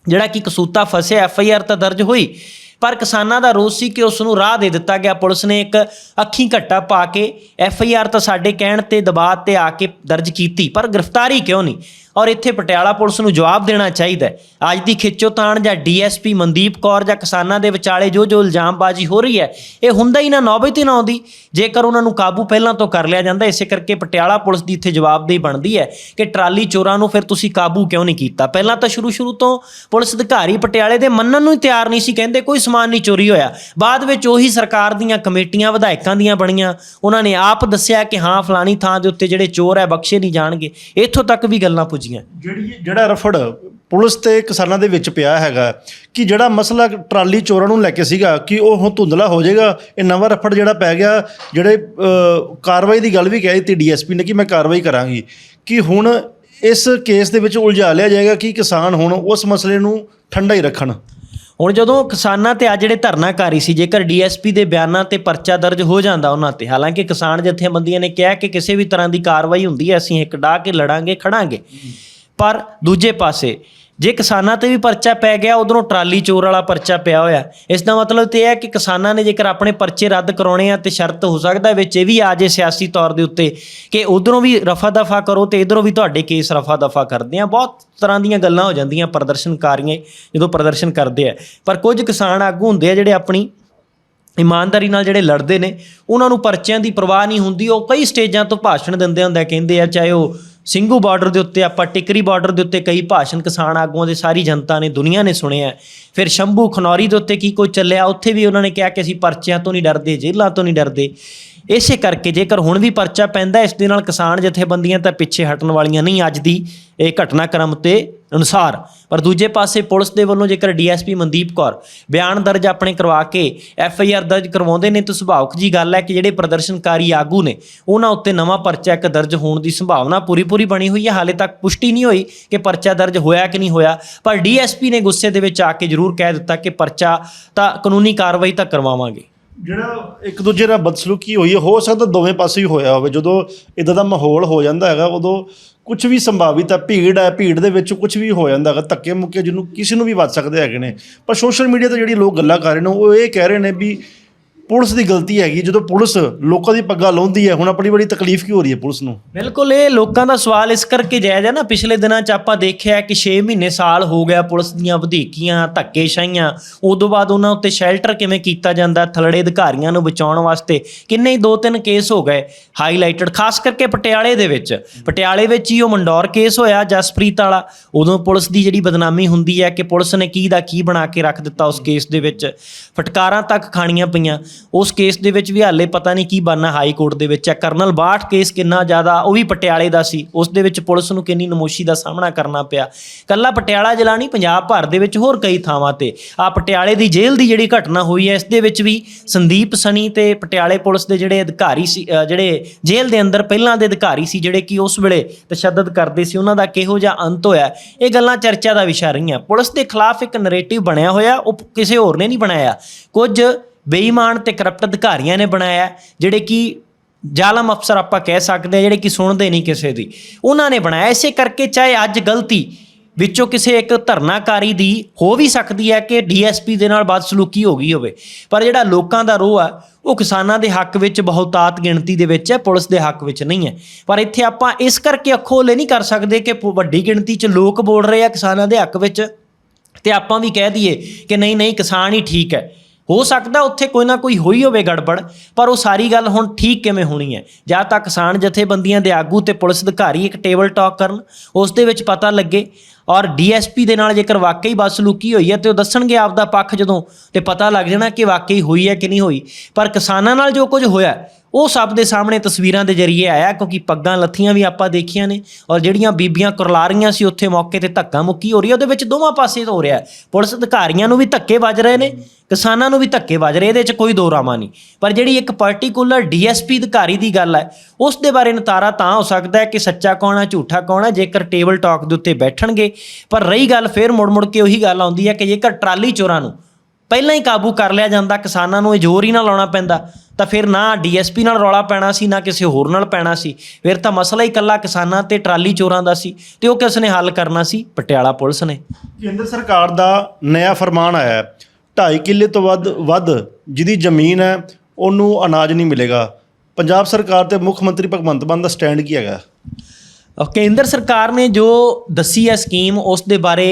ਜਿਹੜਾ ਕਿ ਕਸੂਤਾ ਫਸਿਆ, ਐਫ ਆਈ ਆਰ ਤਾਂ ਦਰਜ ਹੋਈ, ਪਰ ਕਿਸਾਨਾਂ ਦਾ ਰੋਸ ਸੀ ਕਿ ਉਸ ਨੂੰ ਰਾਹ ਦੇ ਦਿੱਤਾ ਗਿਆ। ਪੁਲਿਸ ਨੇ ਇੱਕ ਅੱਖੀਂ ਘੱਟਾ ਪਾ ਕੇ ਐਫ ਆਈ ਆਰ ਤਾਂ ਸਾਡੇ ਕਹਿਣ ਤੇ ਦਬਾਅ ਤੇ ਆ ਕੇ ਦਰਜ ਕੀਤੀ, ਪਰ ਗ੍ਰਿਫਤਾਰੀ ਕਿਉਂ ਨਹੀਂ? ਔਰ ਇੱਥੇ ਪਟਿਆਲਾ ਪੁਲਿਸ ਨੂੰ ਜਵਾਬ ਦੇਣਾ ਚਾਹੀਦਾ ਅੱਜ ਦੀ ਖਿੱਚੋਤਾਣ ਜਾਂ ਡੀਐਸਪੀ ਮਨਦੀਪ ਕੌਰ ਜਾਂ ਕਿਸਾਨਾਂ ਦੇ ਵਿਚਾਲੇ ਜੋ ਜੋ ਇਲਜ਼ਾਮਬਾਜ਼ੀ ਹੋ ਰਹੀ ਹੈ, ਇਹ ਹੁੰਦਾ ਹੀ ਨਾ, ਨੌਬਤ ਹੀ ਨਾ ਆਉਂਦੀ। ਜੇਕਰ ਉਹਨਾਂ ਨੂੰ ਕਾਬੂ ਪਹਿਲਾਂ ਤੋਂ ਕਰ ਲਿਆ ਜਾਂਦਾ, ਇਸੇ ਕਰਕੇ ਪਟਿਆਲਾ ਪੁਲਿਸ ਦੀ ਇੱਥੇ ਜਵਾਬਦੇਹੀ ਬਣਦੀ ਹੈ ਕਿ ਟਰਾਲੀ ਚੋਰਾਂ ਨੂੰ ਫਿਰ ਤੁਸੀਂ ਕਾਬੂ ਕਿਉਂ ਨਹੀਂ ਕੀਤਾ? ਪਹਿਲਾਂ ਤਾਂ ਸ਼ੁਰੂ ਸ਼ੁਰੂ ਤੋਂ ਪੁਲਿਸ ਅਧਿਕਾਰੀ ਪਟਿਆਲੇ ਦੇ ਮੰਨਣ ਨੂੰ ਹੀ ਤਿਆਰ ਨਹੀਂ ਸੀ ਕਹਿੰਦੇ, ਕੋਈ ਸਮਾਨ ਨਹੀਂ ਚੋਰੀ ਹੋਇਆ। ਬਾਅਦ ਵਿੱਚ ਉਹੀ ਸਰਕਾਰ ਦੀਆਂ ਕਮੇਟੀਆਂ, ਵਿਧਾਇਕਾਂ ਦੀਆਂ ਬਣੀਆਂ। ਉਹਨਾਂ ਨੇ ਆਪ ਦੱਸਿਆ ਕਿ ਹਾਂ, ਫਲਾਣੀ ਥਾਂ ਦੇ ਉੱਤੇ ਜਿਹੜੇ ਚੋਰ ਹੈ, ਬਖਸ਼ੇ ਨਹੀਂ ਜਾਣਗੇ। ਇੱਥੋਂ ਤੱਕ ਵੀ ਗੱਲਾਂ ਪੁੱਜੀਆਂ ਜਿਹੜੀ ਜਿਹੜਾ ਰਫੜ ਪੁਲਿਸ ਤੇ ਕਿਸਾਨਾਂ ਦੇ ਵਿੱਚ ਪਿਆ ਹੈਗਾ, ਕਿ ਜਿਹੜਾ ਮਸਲਾ ਟਰਾਲੀ ਚੋਰਾਂ ਨੂੰ ਲੈ ਕੇ ਸੀਗਾ, ਕਿ ਉਹ ਹੁਣ ਧੁੰਦਲਾ ਹੋ ਜਾਏਗਾ, ਇਹ ਨਵਾਂ ਰਫੜ ਜਿਹੜਾ ਪੈ ਗਿਆ, ਜਿਹੜੇ ਕਾਰਵਾਈ ਦੀ ਗੱਲ ਵੀ ਕਹਿ ਦਿੱਤੀ ਡੀਐਸਪੀ ਨੇ ਕਿ ਮੈਂ ਕਾਰਵਾਈ ਕਰਾਂਗੀ। ਕਿ ਹੁਣ ਇਸ ਕੇਸ ਦੇ ਵਿੱਚ ਉਲਝਾ ਲਿਆ ਜਾਏਗਾ ਕਿ ਕਿਸਾਨ ਹੁਣ ਉਸ ਮਸਲੇ ਨੂੰ ਠੰਡਾ ਹੀ ਰੱਖਣ। ਹੁਣ ਜਦੋਂ ਕਿਸਾਨਾਂ ਤੇ ਆ ਜਿਹੜੇ ਧਰਨਾਕਾਰੀ ਸੀ ਜੇਕਰ ਡੀਐਸਪੀ ਦੇ ਬਿਆਨਾਂ ਤੇ ਪਰਚਾ ਦਰਜ ਹੋ ਜਾਂਦਾ ਉਹਨਾਂ ਤੇ ਹਾਲਾਂਕਿ ਕਿਸਾਨ ਜਥੇਬੰਦੀਆਂ ਨੇ ਕਿਹਾ ਕਿ ਕਿਸੇ ਵੀ ਤਰ੍ਹਾਂ ਦੀ ਕਾਰਵਾਈ ਹੁੰਦੀ ਹੈ ਅਸੀਂ ਇੱਕ ਡਾ ਕੇ ਲੜਾਂਗੇ ਖੜਾਂਗੇ। ਪਰ ਦੂਜੇ ਪਾਸੇ ਜੇ ਕਿਸਾਨਾਂ ਤੇ ਵੀ ਪਰਚਾ ਪੈ ਗਿਆ, ਉਧਰੋਂ ਟਰਾਲੀ ਚੋਰ ਵਾਲਾ ਪਰਚਾ ਪਿਆ ਹੋਇਆ। ਇਸ ਦਾ ਮਤਲਬ ਤੇ ਇਹ ਹੈ ਕਿ ਕਿਸਾਨਾਂ ਨੇ ਜੇਕਰ ਆਪਣੇ ਪਰਚੇ ਰੱਦ ਕਰਾਉਣੇ ਆ ਤੇ ਸ਼ਰਤ ਹੋ ਸਕਦਾ ਵਿੱਚ, ਇਹ ਵੀ ਆ ਜੇ ਸਿਆਸੀ ਤੌਰ ਦੇ ਉੱਤੇ ਕਿ ਉਧਰੋਂ ਵੀ ਰਫਾ ਦਫਾ ਕਰੋ ਤੇ ਇਧਰੋਂ ਵੀ ਤੁਹਾਡੇ ਕੇਸ ਰਫਾ ਦਫਾ ਕਰਦੇ ਆ। ਬਹੁਤ ਤਰ੍ਹਾਂ ਦੀਆਂ ਗੱਲਾਂ ਹੋ ਜਾਂਦੀਆਂ ਪ੍ਰਦਰਸ਼ਨਕਾਰੀਆਂ ਜਦੋਂ ਪ੍ਰਦਰਸ਼ਨ ਕਰਦੇ ਆ। ਪਰ ਕੁਝ ਕਿਸਾਨ ਆਗੂ ਹੁੰਦੇ ਆ ਜਿਹੜੇ ਆਪਣੀ ਇਮਾਨਦਾਰੀ ਨਾਲ ਜਿਹੜੇ ਲੜਦੇ ਨੇ, ਉਹਨਾਂ ਨੂੰ ਪਰਚਿਆਂ ਦੀ ਪਰਵਾਹ ਨਹੀਂ ਹੁੰਦੀ। ਉਹ ਕਈ ਸਟੇਜਾਂ ਤੋਂ ਭਾਸ਼ਣ ਦਿੰਦੇ ਹੁੰਦੇ ਕਹਿੰਦੇ ਆ, ਚਾਹੇ ਉਹ ਸਿੰਘੂ ਬਾਰਡਰ ਦੇ ਉੱਤੇ ਆਪਾਂ ਟਿਕਰੀ ਬਾਰਡਰ ਦੇ ਉੱਤੇ ਕਈ ਭਾਸ਼ਣ ਕਿਸਾਨ ਆਗੂਆਂ ਦੇ ਸਾਰੀ ਜਨਤਾ ਨੇ ਦੁਨੀਆ ਨੇ ਸੁਣਿਆ ਫਿਰ ਸ਼ੰਭੂ ਖਨੌਰੀ ਦੇ ਉੱਤੇ ਕੀ ਕੁਝ ਚੱਲਿਆ? ਉੱਥੇ ਵੀ ਉਹਨਾਂ ਨੇ ਕਿਹਾ ਕਿ ਅਸੀਂ ਪਰਚਿਆਂ ਤੋਂ ਨਹੀਂ ਡਰਦੇ, ਜੇਲ੍ਹਾਂ ਤੋਂ ਨਹੀਂ ਡਰਦੇ। ਇਸੇ ਕਰਕੇ ਜੇਕਰ ਹੁਣ ਵੀ ਪਰਚਾ ਪੈਂਦਾ, ਇਸ ਦੇ ਨਾਲ ਕਿਸਾਨ ਜਥੇਬੰਦੀਆਂ ਤਾਂ ਪਿੱਛੇ ਹਟਣ ਵਾਲੀਆਂ ਨਹੀਂ, ਅੱਜ ਦੀ ਇਹ ਘਟਨਾਕ੍ਰਮ ਤੇ ਅਨੁਸਾਰ। ਪਰ ਦੂਜੇ ਪਾਸੇ ਪੁਲਿਸ ਦੇ ਵੱਲੋਂ ਜੇਕਰ ਡੀਐਸਪੀ ਮਨਦੀਪ ਕੌਰ ਬਿਆਨ ਦਰਜ ਆਪਣੇ ਕਰਵਾ ਕੇ ਐਫ ਆਈ ਆਰ ਦਰਜ ਕਰਵਾਉਂਦੇ ਨੇ, ਤਾਂ ਸੁਭਾਵਕ ਜੀ ਗੱਲ ਹੈ ਕਿ ਜਿਹੜੇ ਪ੍ਰਦਰਸ਼ਨਕਾਰੀ ਆਗੂ ਨੇ, ਉਹਨਾਂ ਉੱਤੇ ਨਵਾਂ ਪਰਚਾ ਇੱਕ ਦਰਜ ਹੋਣ ਦੀ ਸੰਭਾਵਨਾ ਪੂਰੀ ਪੂਰੀ ਬਣੀ ਹੋਈ ਹੈ। ਹਾਲੇ ਤੱਕ ਪੁਸ਼ਟੀ ਨਹੀਂ ਹੋਈ ਕਿ ਪਰਚਾ ਦਰਜ ਹੋਇਆ ਕਿ ਨਹੀਂ ਹੋਇਆ, ਪਰ ਡੀਐਸਪੀ ਨੇ ਗੁੱਸੇ ਦੇ ਵਿੱਚ ਆ ਕੇ ਜ਼ਰੂਰ ਕਹਿ ਦਿੱਤਾ ਕਿ ਪਰਚਾ ਤਾਂ ਕਾਨੂੰਨੀ ਕਾਰਵਾਈ ਤਾਂ ਕਰਵਾਵਾਂਗੇ। ਜਿਹੜਾ ਇੱਕ ਦੂਜੇ ਨਾਲ ਬਦਸਲੂਕੀ ਹੋਈ ਹੈ, ਹੋ ਸਕਦਾ ਦੋਵੇਂ ਪਾਸੇ ਹੀ ਹੋਇਆ ਹੋਵੇ। ਜਦੋਂ ਇਦਾਂ ਦਾ ਮਾਹੌਲ ਹੋ ਜਾਂਦਾ ਹੈਗਾ, ਉਦੋਂ ਕੁਝ ਵੀ ਸੰਭਾਵਿਤ ਹੈ, ਭੀੜ ਹੈ, ਭੀੜ ਦੇ ਵਿੱਚ ਕੁਝ ਵੀ ਹੋ ਜਾਂਦਾ ਹੈਗਾ, ਧੱਕੇ ਮੁੱਕੇ ਜਿਹਨੂੰ ਕਿਸੇ ਨੂੰ ਵੀ ਵੱਜ ਸਕਦੇ ਹੈਗੇ ਨੇ। ਪਰ ਸੋਸ਼ਲ ਮੀਡੀਆ ਤੇ ਜਿਹੜੀ ਲੋਕ ਗੱਲਾਂ ਕਰ ਰਹੇ ਨੇ, ਉਹ ਇਹ ਕਹਿ ਰਹੇ ਨੇ ਵੀ ਪੁਲਿਸ ਦੀ ਗਲਤੀ ਹੈਗੀ, ਜਦੋਂ ਪੁਲਿਸ ਲੋਕਾਂ ਦੀ ਪੱਗਾਂ ਲਾਉਂਦੀ ਹੈ, ਹੁਣ ਆਪਣੀ ਬੜੀ ਤਕਲੀਫ ਕੀ ਹੋ ਰਹੀ ਹੈ ਪੁਲਿਸ ਨੂੰ? ਬਿਲਕੁਲ, ਇਹ ਲੋਕਾਂ ਦਾ ਸਵਾਲ ਇਸ ਕਰਕੇ ਜਾਇਜ਼ ਹੈ ਨਾ, ਪਿਛਲੇ ਦਿਨਾਂ 'ਚ ਆਪਾਂ ਦੇਖਿਆ ਕਿ 6 ਮਹੀਨੇ ਸਾਲ ਹੋ ਗਿਆ ਪੁਲਿਸ ਦੀਆਂ ਵਧੀਕੀਆਂ, ਧੱਕੇਸ਼ਾਹੀਆਂ ਉਦੋਂ ਬਾਅਦ ਉਹਨਾਂ ਉੱਤੇ ਸ਼ੈਲਟਰ ਕਿਵੇਂ ਕੀਤਾ ਜਾਂਦਾ, ਥਲੜੇ ਅਧਿਕਾਰੀਆਂ ਨੂੰ ਬਚਾਉਣ ਵਾਸਤੇ ਕਿੰਨੇ ਹੀ ਦੋ ਤਿੰਨ ਕੇਸ ਹੋ ਗਏ ਹਾਈਲਾਈਟਡ ਖਾਸ ਕਰਕੇ ਪਟਿਆਲੇ ਦੇ ਵਿੱਚ। ਪਟਿਆਲੇ ਵਿੱਚ ਹੀ ਉਹ ਮੰਡੌਰ ਕੇਸ ਹੋਇਆ, ਜਸਪ੍ਰੀਤ ਵਾਲਾ, ਉਦੋਂ ਪੁਲਿਸ ਦੀ ਜਿਹੜੀ ਬਦਨਾਮੀ ਹੁੰਦੀ ਹੈ ਕਿ ਪੁਲਿਸ ਨੇ ਕੀ ਦਾ ਕੀ ਬਣਾ ਕੇ ਰੱਖ ਦਿੱਤਾ ਉਸ ਕੇਸ ਦੇ ਵਿੱਚ। ਫਟਕਾਰਾਂ ਤੱਕ ਖਾਣੀਆਂ ਪਈਆਂ। ਉਸ ਕੇਸ ਦੇ ਵਿੱਚ ਵੀ ਹਾਲੇ ਪਤਾ ਨਹੀਂ ਕੀ ਬਣਨਾ ਹਾਈ ਕੋਰਟ ਦੇ ਵਿੱਚ। ਹੈ ਕਰਨਲ ਬਾਠ ਕੇਸ ਕਿੰਨਾ ਜ਼ਿਆਦਾ, ਉਹ ਵੀ ਪਟਿਆਲੇ ਦਾ ਸੀ। ਉਸ ਦੇ ਵਿੱਚ ਪੁਲਿਸ ਨੂੰ ਕਿੰਨੀ ਨਮੋਸ਼ੀ ਦਾ ਸਾਹਮਣਾ ਕਰਨਾ ਪਿਆ। ਕੱਲਾ ਪਟਿਆਲਾ ਜ਼ਿਲ੍ਹਾ ਨਹੀਂ, ਪੰਜਾਬ ਭਰ ਦੇ ਵਿੱਚ ਹੋਰ ਕਈ ਥਾਵਾਂ ਤੇ। ਆ ਪਟਿਆਲੇ ਦੀ ਜੇਲ੍ਹ ਦੀ ਜਿਹੜੀ ਘਟਨਾ ਹੋਈ ਹੈ, ਇਸ ਦੇ ਵਿੱਚ ਵੀ ਸੰਦੀਪ ਸਣੀ ਤੇ ਪਟਿਆਲੇ ਪੁਲਿਸ ਦੇ ਜਿਹੜੇ ਅਧਿਕਾਰੀ ਸੀ ਜਿਹੜੇ ਜੇਲ੍ਹ ਦੇ ਅੰਦਰ ਪਹਿਲਾਂ ਦੇ ਅਧਿਕਾਰੀ ਸੀ, ਜਿਹੜੇ ਕਿ ਉਸ ਵੇਲੇ ਤਸ਼ੱਦਦ ਕਰਦੇ ਸੀ, ਉਹਨਾਂ ਦਾ ਕਿਹੋ ਜਿਹਾ ਅੰਤ ਹੋਇਆ, ਇਹ ਗੱਲਾਂ ਚਰਚਾ ਦਾ ਵਿਸ਼ਾ ਰਹੀਆਂ। ਪੁਲਿਸ ਦੇ ਖਿਲਾਫ ਇੱਕ ਨਰੇਟਿਵ ਬਣਿਆ ਹੋਇਆ, ਉਹ ਕਿਸੇ ਹੋਰ ਨੇ ਨਹੀਂ ਬਣਾਇਆ। ਕੁਝ ਬੇਈਮਾਨ ਤੇ ਕਰਪਟ ਅਧਿਕਾਰੀਆਂ ਨੇ ਬਣਾਇਆ ਜਿਹੜੇ ਕਿ ਜ਼ਾਲਮ ਅਫਸਰ ਆਪਾਂ ਕਹਿ ਸਕਦੇ ਹਾਂ, ਜਿਹੜੇ ਕਿ ਸੁਣਦੇ ਨਹੀਂ ਕਿਸੇ ਦੀ। ਉਹਨਾਂ ਨੇ ਬਣਾਇਆ, ਇਸੇ ਕਰਕੇ ਚਾਹੇ ਅੱਜ ਗਲਤੀ ਵਿੱਚੋਂ ਕਿਸੇ ਇੱਕ ਧਰਨਾਕਾਰੀ ਦੀ ਹੋ ਵੀ ਸਕਦੀ ਹੈ ਕਿ ਡੀਐਸਪੀ ਦੇ ਨਾਲ ਬਦਸਲੂਕੀ ਹੋ ਗਈ ਹੋਵੇ। ਪਰ ਜਿਹੜਾ ਲੋਕਾਂ ਦਾ ਰੋਹ ਆ, ਉਹ ਕਿਸਾਨਾਂ ਦੇ ਹੱਕ ਵਿੱਚ ਬਹੁਤਾਤ ਗਿਣਤੀ ਦੇ ਵਿੱਚ ਹੈ, ਪੁਲਿਸ ਦੇ ਹੱਕ ਵਿੱਚ ਨਹੀਂ ਹੈ। ਪਰ ਇੱਥੇ ਆਪਾਂ ਇਸ ਕਰਕੇ ਅੱਖੋਲੇ ਨਹੀਂ ਕਰ ਸਕਦੇ ਕਿ ਪ- ਵੱਡੀ ਗਿਣਤੀ 'ਚ ਲੋਕ ਬੋਲ ਰਹੇ ਆ ਕਿਸਾਨਾਂ ਦੇ ਹੱਕ ਵਿੱਚ। ਤੇ ਆਪਾਂ ਵੀ ਕਹਿ ਦਈਏ ਕਿ ਨਹੀਂ ਨਹੀਂ, ਕਿਸਾਨ ਹੀ ਠੀਕ ਹੈ। ਹੋ ਸਕਦਾ ਉੱਥੇ ਕੋਈ ਨਾ ਕੋਈ ਹੋਈ ਹੋਵੇ ਗੜਬੜ, ਪਰ ਉਹ ਸਾਰੀ ਗੱਲ ਹੁਣ ਠੀਕ ਕਿਵੇਂ ਹੋਣੀ ਹੈ? ਜਾਂ ਤਾਂ ਕਿਸਾਨ ਜਥੇਬੰਦੀਆਂ ਦੇ ਆਗੂ ਤੇ ਪੁਲਿਸ ਅਧਿਕਾਰੀ ਇੱਕ ਟੇਬਲ ਟਾਕ ਕਰਨ, ਉਸ ਦੇ ਵਿੱਚ ਪਤਾ ਲੱਗੇ, ਔਰ ਡੀਐਸਪੀ ਦੇ ਨਾਲ ਜੇਕਰ ਵਾਕਈ ਬਦਸਲੂਕੀ ਹੋਈ ਹੈ ਤੇ ਉਹ ਦੱਸਣਗੇ ਆਪਦਾ ਪੱਖ ਜਦੋਂ, ਤੇ ਪਤਾ ਲੱਗ ਜਾਣਾ ਕਿ ਵਾਕਈ ਹੋਈ ਹੈ ਕਿ ਨਹੀਂ ਹੋਈ। ਪਰ ਕਿਸਾਨਾਂ ਨਾਲ ਜੋ ਕੁਝ ਹੋਇਆ ਉਹ ਸਭ ਦੇ ਸਾਹਮਣੇ ਤਸਵੀਰਾਂ ਦੇ ਜ਼ਰੀਏ ਆਇਆ, ਕਿਉਂਕਿ ਪੱਗਾਂ ਲੱਥੀਆਂ ਵੀ ਆਪਾਂ ਦੇਖੀਆਂ ਨੇ ਔਰ ਜਿਹੜੀਆਂ ਬੀਬੀਆਂ ਕੁਰਲਾ ਰਹੀਆਂ ਸੀ ਉੱਥੇ ਮੌਕੇ ਤੇ ਧੱਕਾ ਮੁੱਕੀ ਹੋ ਰਹੀ ਹੈ। ਉਹਦੇ ਵਿੱਚ ਦੋਵਾਂ ਪਾਸੇ ਹੋ ਰਿਹਾ ਪੁਲਿਸ ਅਧਿਕਾਰੀਆਂ ਨੂੰ ਵੀ ਧੱਕੇ ਵੱਜ ਰਹੇ ਨੇ, ਕਿਸਾਨਾਂ ਨੂੰ ਵੀ ਧੱਕੇ ਵੱਜ ਰਹੇ, ਇਹਦੇ 'ਚ ਕੋਈ ਦੋ ਰਾਮਾ ਨਹੀਂ। ਪਰ ਜਿਹੜੀ ਇੱਕ ਪਾਰਟਿਕੂਲਰ ਡੀਐਸਪੀ ਅਧਿਕਾਰੀ ਦੀ ਗੱਲ ਹੈ, ਉਸ ਦੇ ਬਾਰੇ ਨਤਾਰਾ ਤਾਂ ਹੋ ਸਕਦਾ ਹੈ ਕਿ ਸੱਚਾ ਕੌਣ ਹੈ, ਝੂਠਾ ਕੌਣ ਹੈ, ਜੇਕਰ ਟੇਬਲ ਟਾਕ ਦੇ ਉੱਤੇ ਬੈਠਣਗੇ। ਪਰ ਰਹੀ ਗੱਲ ਫੇਰ ਮੁੜ ਮੁੜ ਕੇ ਉਹੀ ਗੱਲ ਆਉਂਦੀ ਹੈ ਕਿ ਜੇਕਰ ਟਰਾਲੀ ਚੋਰਾਂ ਨੂੰ ਪਹਿਲਾਂ ਹੀ ਕਾਬੂ ਕਰ ਲਿਆ ਜਾਂਦਾ ਕਿਸਾਨਾਂ ਨੂੰ ਇਹ ਜ਼ੋਰ ਹੀ ਨਾ ਲਾਉਣਾ ਪੈਂਦਾ। ਤਾਂ ਫਿਰ ਨਾ ਡੀਐਸਪੀ ਨਾਲ ਰੌਲਾ ਪੈਣਾ ਸੀ ਨਾ ਕਿਸੇ ਹੋਰ ਨਾਲ ਪੈਣਾ ਸੀ। ਫਿਰ ਤਾਂ ਮਸਲਾ ਹੀ ਇਕੱਲਾ ਕਿਸਾਨਾਂ ਤੇ ਟਰਾਲੀ ਚੋਰਾਂ ਦਾ ਸੀ ਤੇ ਉਹ ਕਿਸ ਨੇ ਹੱਲ ਕਰਨਾ ਸੀ? ਪਟਿਆਲਾ ਪੁਲਿਸ ਨੇ। ਕੇਂਦਰ ਸਰਕਾਰ ਦਾ ਨਵਾਂ ਫਰਮਾਨ ਆਇਆ ਹੈ 2.5 ਕਿੱਲੇ ਤੋਂ ਵੱਧ ਵੱਧ ਜਿਹਦੀ ਜ਼ਮੀਨ ਹੈ ਉਹਨੂੰ ਅਨਾਜ ਨਹੀਂ ਮਿਲੇਗਾ। ਪੰਜਾਬ ਸਰਕਾਰ ਤੇ ਮੁੱਖ ਮੰਤਰੀ ਭਗਵੰਤ ਮਾਨ ਦਾ ਸਟੈਂਡ ਕੀ ਹੈਗਾ? ਕੇਂਦਰ ਸਰਕਾਰ ਨੇ ਜੋ ਦੱਸੀ ਹੈ ਸਕੀਮ ਉਸ ਦੇ ਬਾਰੇ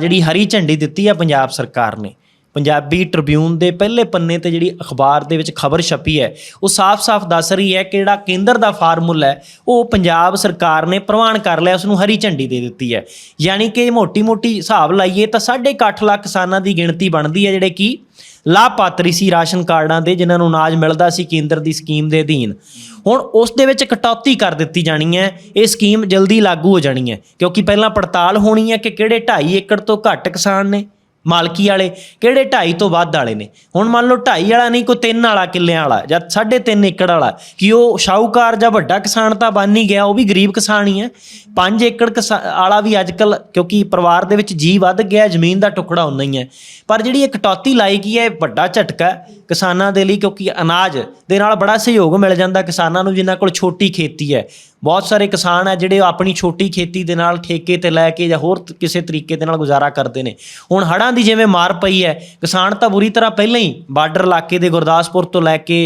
ਜਿਹੜੀ ਹਰੀ ਝੰਡੀ ਦਿੱਤੀ ਹੈ ਪੰਜਾਬ ਸਰਕਾਰ ਨੇ। ਪੰਜਾਬੀ ਟ੍ਰਿਬਿਊਨ ਦੇ ਪਹਿਲੇ ਪੰਨੇ ਤੇ ਜਿਹੜੀ ਅਖਬਾਰ ਦੇ ਵਿੱਚ ਖਬਰ ਛਪੀ ਹੈ, ਉਹ ਸਾਫ਼-ਸਾਫ਼ ਦੱਸ ਰਹੀ ਹੈ ਕਿ ਜਿਹੜਾ ਕੇਂਦਰ ਦਾ ਫਾਰਮੂਲਾ ਹੈ, ਉਹ ਪੰਜਾਬ ਸਰਕਾਰ ਨੇ ਪ੍ਰਵਾਨ ਕਰ ਲਿਆ ਉਸ ਨੂੰ ਹਰੀ ਝੰਡੀ ਦੇ ਦਿੱਤੀ ਹੈ। ਯਾਨੀ ਕਿ ਮੋਟੀ-ਮੋਟੀ ਹਿਸਾਬ ਲਾਈਏ ਤਾਂ 8.5 ਲੱਖ ਕਿਸਾਨਾਂ ਦੀ ਗਿਣਤੀ ਬਣਦੀ ਹੈ, ਜਿਹੜੇ ਕਿ ਲਾਭਪਾਤਰੀ ਸੀ ਰਾਸ਼ਨ ਕਾਰਡਾਂ ਦੇ, ਜਿਨ੍ਹਾਂ ਨੂੰ ਅਨਾਜ ਮਿਲਦਾ ਸੀ ਕੇਂਦਰ ਦੀ ਸਕੀਮ ਦੇ ਅਧੀਨ। ਹੁਣ ਉਸ ਦੇ ਵਿੱਚ ਕਟੌਤੀ ਕਰ ਦਿੱਤੀ ਜਾਣੀ ਹੈ, ਇਹ ਸਕੀਮ ਜਲਦੀ ਲਾਗੂ ਹੋ ਜਾਣੀ ਹੈ, ਕਿਉਂਕਿ ਪਹਿਲਾਂ ਪੜਤਾਲ ਹੋਣੀ ਹੈ ਕਿ ਕਿਹੜੇ 2.5 ਏਕੜ ਤੋਂ ਘੱਟ ਕਿਸਾਨ ਨੇ। ਮਾਲਕੀ ਵਾਲੇ, ਕਿਹੜੇ 2.5 ਤੋਂ ਵੱਧ ਵਾਲੇ ਨੇ? ਹੁਣ ਮੰਨ ਲਓ 2.5 ਵਾਲਾ ਨਹੀਂ, ਕੋਈ 3 ਵਾਲਾ, ਕਿੱਲਿਆਂ ਵਾਲਾ, ਜਾਂ 3.5 ਏਕੜ ਵਾਲਾ, ਕਿ ਉਹ ਸ਼ਾਹੂਕਾਰ ਜਾਂ ਵੱਡਾ ਕਿਸਾਨ ਤਾਂ ਬਣ ਹੀ ਗਿਆ, ਉਹ ਵੀ ਗਰੀਬ ਕਿਸਾਨ ਹੀ ਹੈ। 5 ਏਕੜ ਕਿਸਾ- ਵਾਲਾ ਵੀ ਅੱਜਕੱਲ ਕਿਉਂਕਿ ਪਰਿਵਾਰ ਦੇ ਵਿੱਚ ਜੀ ਵੱਧ ਗਿਆ, ਜ਼ਮੀਨ ਦਾ ਟੁਕੜਾ ਉਨਾ ਹੀ ਹੈ। ਪਰ ਜਿਹੜੀ ਇਹ ਕਟੌਤੀ ਲਾਈ ਗਈ ਹੈ, ਇਹ ਵੱਡਾ ਝਟਕਾ ਕਿਸਾਨਾਂ ਦੇ ਲਈ, ਕਿਉਂਕਿ ਅਨਾਜ ਦੇ ਨਾਲ ਬੜਾ ਸਹਿਯੋਗ ਮਿਲ ਜਾਂਦਾ ਕਿਸਾਨਾਂ ਨੂੰ, ਜਿਨ੍ਹਾਂ ਕੋਲ ਛੋਟੀ ਖੇਤੀ ਹੈ। ਬਹੁਤ ਸਾਰੇ ਕਿਸਾਨ ਹੈ ਜਿਹੜੇ ਆਪਣੀ ਛੋਟੀ ਖੇਤੀ ਦੇ ਨਾਲ ਠੇਕੇ ਤੇ ਲੈ ਕੇ ਜਾਂ ਹੋਰ ਕਿਸੇ ਤਰੀਕੇ ਦੇ ਨਾਲ ਗੁਜ਼ਾਰਾ ਕਰਦੇ ਨੇ। ਹੁਣ ਹੜ੍ਹਾਂ ਦੀ ਜਿਵੇਂ ਮਾਰ ਪਈ ਹੈ ਕਿਸਾਨ ਤਾਂ ਬੁਰੀ ਤਰ੍ਹਾਂ ਪਹਿਲਾਂ ਹੀ ਬਾਰਡਰ ਇਲਾਕੇ ਦੇ ਗੁਰਦਾਸਪੁਰ ਤੋਂ ਲੈ ਕੇ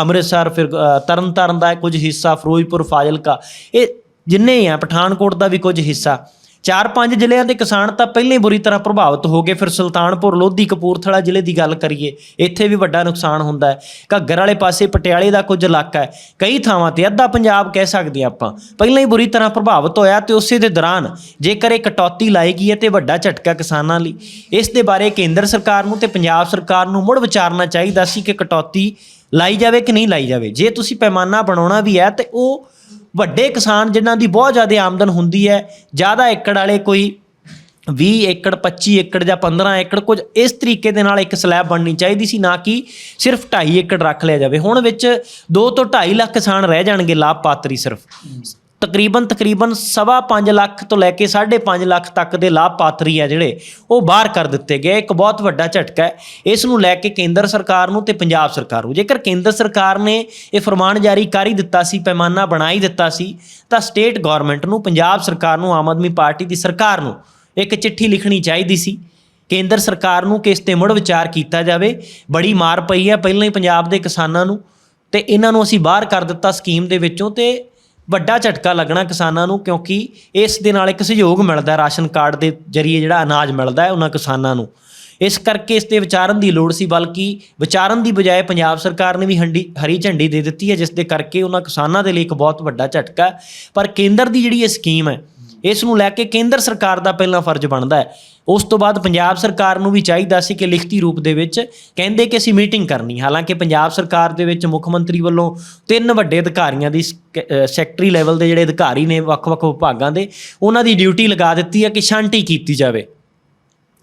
ਅੰਮ੍ਰਿਤਸਰ ਫਿਰ ਅ, ਤਰਨਤਾਰਨ ਦਾ ਕੁਝ ਹਿੱਸਾ ਫਿਰੋਜ਼ਪੁਰ ਫਾਜ਼ਿਲਕਾ ਇਹ ਜਿੰਨੇ ਹੀ ਆ ਪਠਾਨਕੋਟ ਦਾ ਵੀ ਕੁਝ ਹਿੱਸਾ। ਚਾਰ ਪੰਜ ਜ਼ਿਲ੍ਹਿਆਂ ਦੇ ਕਿਸਾਨ ਤਾਂ ਪਹਿਲਾਂ ਹੀ ਬੁਰੀ ਤਰ੍ਹਾਂ ਪ੍ਰਭਾਵਿਤ ਹੋ ਗਏ। ਫਿਰ ਸੁਲਤਾਨਪੁਰ, ਲੋਧੀ, ਕਪੂਰਥਲਾ ਜ਼ਿਲ੍ਹੇ ਦੀ ਗੱਲ ਕਰੀਏ, ਇੱਥੇ ਵੀ ਵੱਡਾ ਨੁਕਸਾਨ ਹੁੰਦਾ ਹੈ। ਘੱਗਰ ਵਾਲੇ ਪਾਸੇ ਪਟਿਆਲੇ ਦਾ ਕੁਝ ਇਲਾਕਾ ਹੈ। ਕਈ ਥਾਵਾਂ ਤੇ ਅੱਧਾ ਪੰਜਾਬ ਕਹਿ ਸਕਦੇ ਹਾਂ ਆਪਾਂ। ਪਹਿਲਾਂ ਹੀ ਬੁਰੀ ਤਰ੍ਹਾਂ ਪ੍ਰਭਾਵਿਤ ਹੋਇਆ ਤੇ ਉਸੇ ਦੇ ਦੌਰਾਨ ਜੇਕਰ ਇਹ ਕਟੌਤੀ ਲਾਈ ਗਈ ਹੈ ਤੇ ਵੱਡਾ ਝਟਕਾ ਕਿਸਾਨਾਂ ਲਈ। ਇਸ ਦੇ ਬਾਰੇ ਕੇਂਦਰ ਸਰਕਾਰ ਨੂੰ ਤੇ ਪੰਜਾਬ ਸਰਕਾਰ ਨੂੰ ਮੁੜ ਵਿਚਾਰਨਾ ਚਾਹੀਦਾ ਸੀ ਕਿ ਕਟੌਤੀ ਲਾਈ ਜਾਵੇ ਕਿ ਨਹੀਂ ਲਾਈ ਜਾਵੇ। ਜੇ ਤੁਸੀਂ ਪੈਮਾਨਾ ਬਣਾਉਣਾ ਵੀ ਹੈ ਤੇ ਉਹ ਵੱਡੇ ਕਿਸਾਨ ਜਿਨ੍ਹਾਂ ਦੀ ਬਹੁਤ ਜ਼ਿਆਦਾ ਆਮਦਨ ਹੁੰਦੀ ਹੈ, ਜ਼ਿਆਦਾ ਏਕੜ ਵਾਲੇ ਕੋਈ 20 ਏਕੜ 25 ਏਕੜ ਜਾਂ 15 ਏਕੜ, ਕੁਝ ਇਸ ਤਰੀਕੇ ਦੇ ਨਾਲ ਇੱਕ ਸਲੈਬ ਬਣਨੀ ਚਾਹੀਦੀ ਸੀ, ਨਾ ਕਿ ਸਿਰਫ 2.5 ਏਕੜ ਰੱਖ ਲਿਆ ਜਾਵੇ। ਹੁਣ ਵਿੱਚ 2 ਤੋਂ 2.5 ਲੱਖ ਕਿਸਾਨ ਰਹਿ ਜਾਣਗੇ ਲਾਭਪਾਤਰੀ ਸਿਰਫ। ਤਕਰੀਬਨ ਤਕਰੀਬਨ ਸਵਾ 5 ਲੱਖ ਤੋਂ ਲੈ ਕੇ 5.5 ਲੱਖ ਤੱਕ ਦੇ ਲਾਭਪਾਤਰੀ ਆ ਜਿਹੜੇ, ਉਹ ਬਾਹਰ ਕਰ ਦਿੱਤੇ ਗਏ। ਇੱਕ ਬਹੁਤ ਵੱਡਾ ਝਟਕਾ ਹੈ। ਇਸ ਨੂੰ ਲੈ ਕੇ ਕੇਂਦਰ ਸਰਕਾਰ ਨੂੰ ਤੇ ਪੰਜਾਬ ਸਰਕਾਰ ਨੂੰ, ਜੇਕਰ ਕੇਂਦਰ ਸਰਕਾਰ ਨੇ ਇਹ ਫਰਮਾਨ ਜਾਰੀ ਕਰ ਹੀ ਦਿੱਤਾ ਸੀ, ਪੈਮਾਨਾ ਬਣਾ ਹੀ ਦਿੱਤਾ ਸੀ, ਤਾਂ ਸਟੇਟ ਗਵਰਨਮੈਂਟ ਨੂੰ, ਪੰਜਾਬ ਸਰਕਾਰ ਨੂੰ, ਆਮ ਆਦਮੀ ਪਾਰਟੀ ਦੀ ਸਰਕਾਰ ਨੂੰ ਇੱਕ ਚਿੱਠੀ ਲਿਖਣੀ ਚਾਹੀਦੀ ਸੀ। ਕੇਂਦਰ ਸਰਕਾਰ ਨੂੰ ਕਿ ਇਸ ਤੇ ਮੁੜ ਵਿਚਾਰ ਕੀਤਾ ਜਾਵੇ? ਬੜੀ ਮਾਰ ਪਈ ਹੈ। ਪਹਿਲਾਂ ਹੀ ਪੰਜਾਬ ਦੇ ਕਿਸਾਨਾਂ ਨੂੰ ਤੇ ਇਹਨਾਂ ਨੂੰ ਅਸੀਂ ਬਾਹਰ ਕਰ ਦਿੱਤਾ ਸਕੀਮ ਦੇ ਵਿੱਚੋਂ ਤੇ ਵੱਡਾ ਝਟਕਾ ਲੱਗਣਾ ਕਿਸਾਨਾਂ ਨੂੰ, ਕਿਉਂਕਿ ਇਸ ਦੇ ਨਾਲ ਇੱਕ ਸਹਿਯੋਗ ਮਿਲਦਾ ਰਾਸ਼ਨ ਕਾਰਡ ਦੇ ਜ਼ਰੀਏ ਜਿਹੜਾ ਅਨਾਜ ਮਿਲਦਾ ਹੈ ਉਹਨਾਂ ਕਿਸਾਨਾਂ ਨੂੰ। ਇਸ ਕਰਕੇ ਇਸ ਤੇ ਵਿਚਾਰਨ ਦੀ ਲੋੜ ਸੀ, ਬਲਕਿ ਵਿਚਾਰਨ ਦੀ ਬਜਾਏ ਪੰਜਾਬ ਸਰਕਾਰ ਨੇ ਵੀ ਹੰਡੀ, ਹਰੀ ਝੰਡੀ ਦੇ ਦਿੱਤੀ ਹੈ, ਜਿਸ ਦੇ ਕਰਕੇ ਉਹਨਾਂ ਕਿਸਾਨਾਂ ਦੇ ਲਈ ਇੱਕ ਬਹੁਤ ਵੱਡਾ ਝਟਕਾ ਪਰ ਕੇਂਦਰ ਦੀ ਜਿਹੜੀ ਇਹ ਸਕੀਮ ਹੈ ਇਸ ਨੂੰ ਲੈ ਕੇ ਕੇਂਦਰ ਸਰਕਾਰ ਦਾ ਪਹਿਲਾਂ ਫਰਜ਼ ਬਣਦਾ ਹੈ। ਉਸ ਤੋਂ ਬਾਅਦ ਪੰਜਾਬ ਸਰਕਾਰ ਨੂੰ ਵੀ ਚਾਹੀਦਾ ਸੀ ਕਿ ਲਿਖਤੀ ਰੂਪ ਦੇ ਵਿੱਚ ਕਹਿੰਦੇ ਕਿ ਅਸੀਂ ਮੀਟਿੰਗ ਕਰਨੀ ਹਾਲਾਂਕਿ ਪੰਜਾਬ ਸਰਕਾਰ ਦੇ ਵਿੱਚ ਮੁੱਖ ਮੰਤਰੀ ਵੱਲੋਂ ਤਿੰਨ ਵੱਡੇ ਅਧਿਕਾਰੀਆਂ ਦੀ ਸੈਕਟਰੀ ਲੈਵਲ ਦੇ ਜਿਹੜੇ ਅਧਿਕਾਰੀ ਨੇ ਵੱਖ-ਵੱਖ ਵਿਭਾਗਾਂ ਦੇ, ਉਹਨਾਂ ਦੀ ਡਿਊਟੀ ਲਗਾ ਦਿੱਤੀ ਹੈ ਕਿ ਸ਼ਾਂਤੀ ਕੀਤੀ ਜਾਵੇ।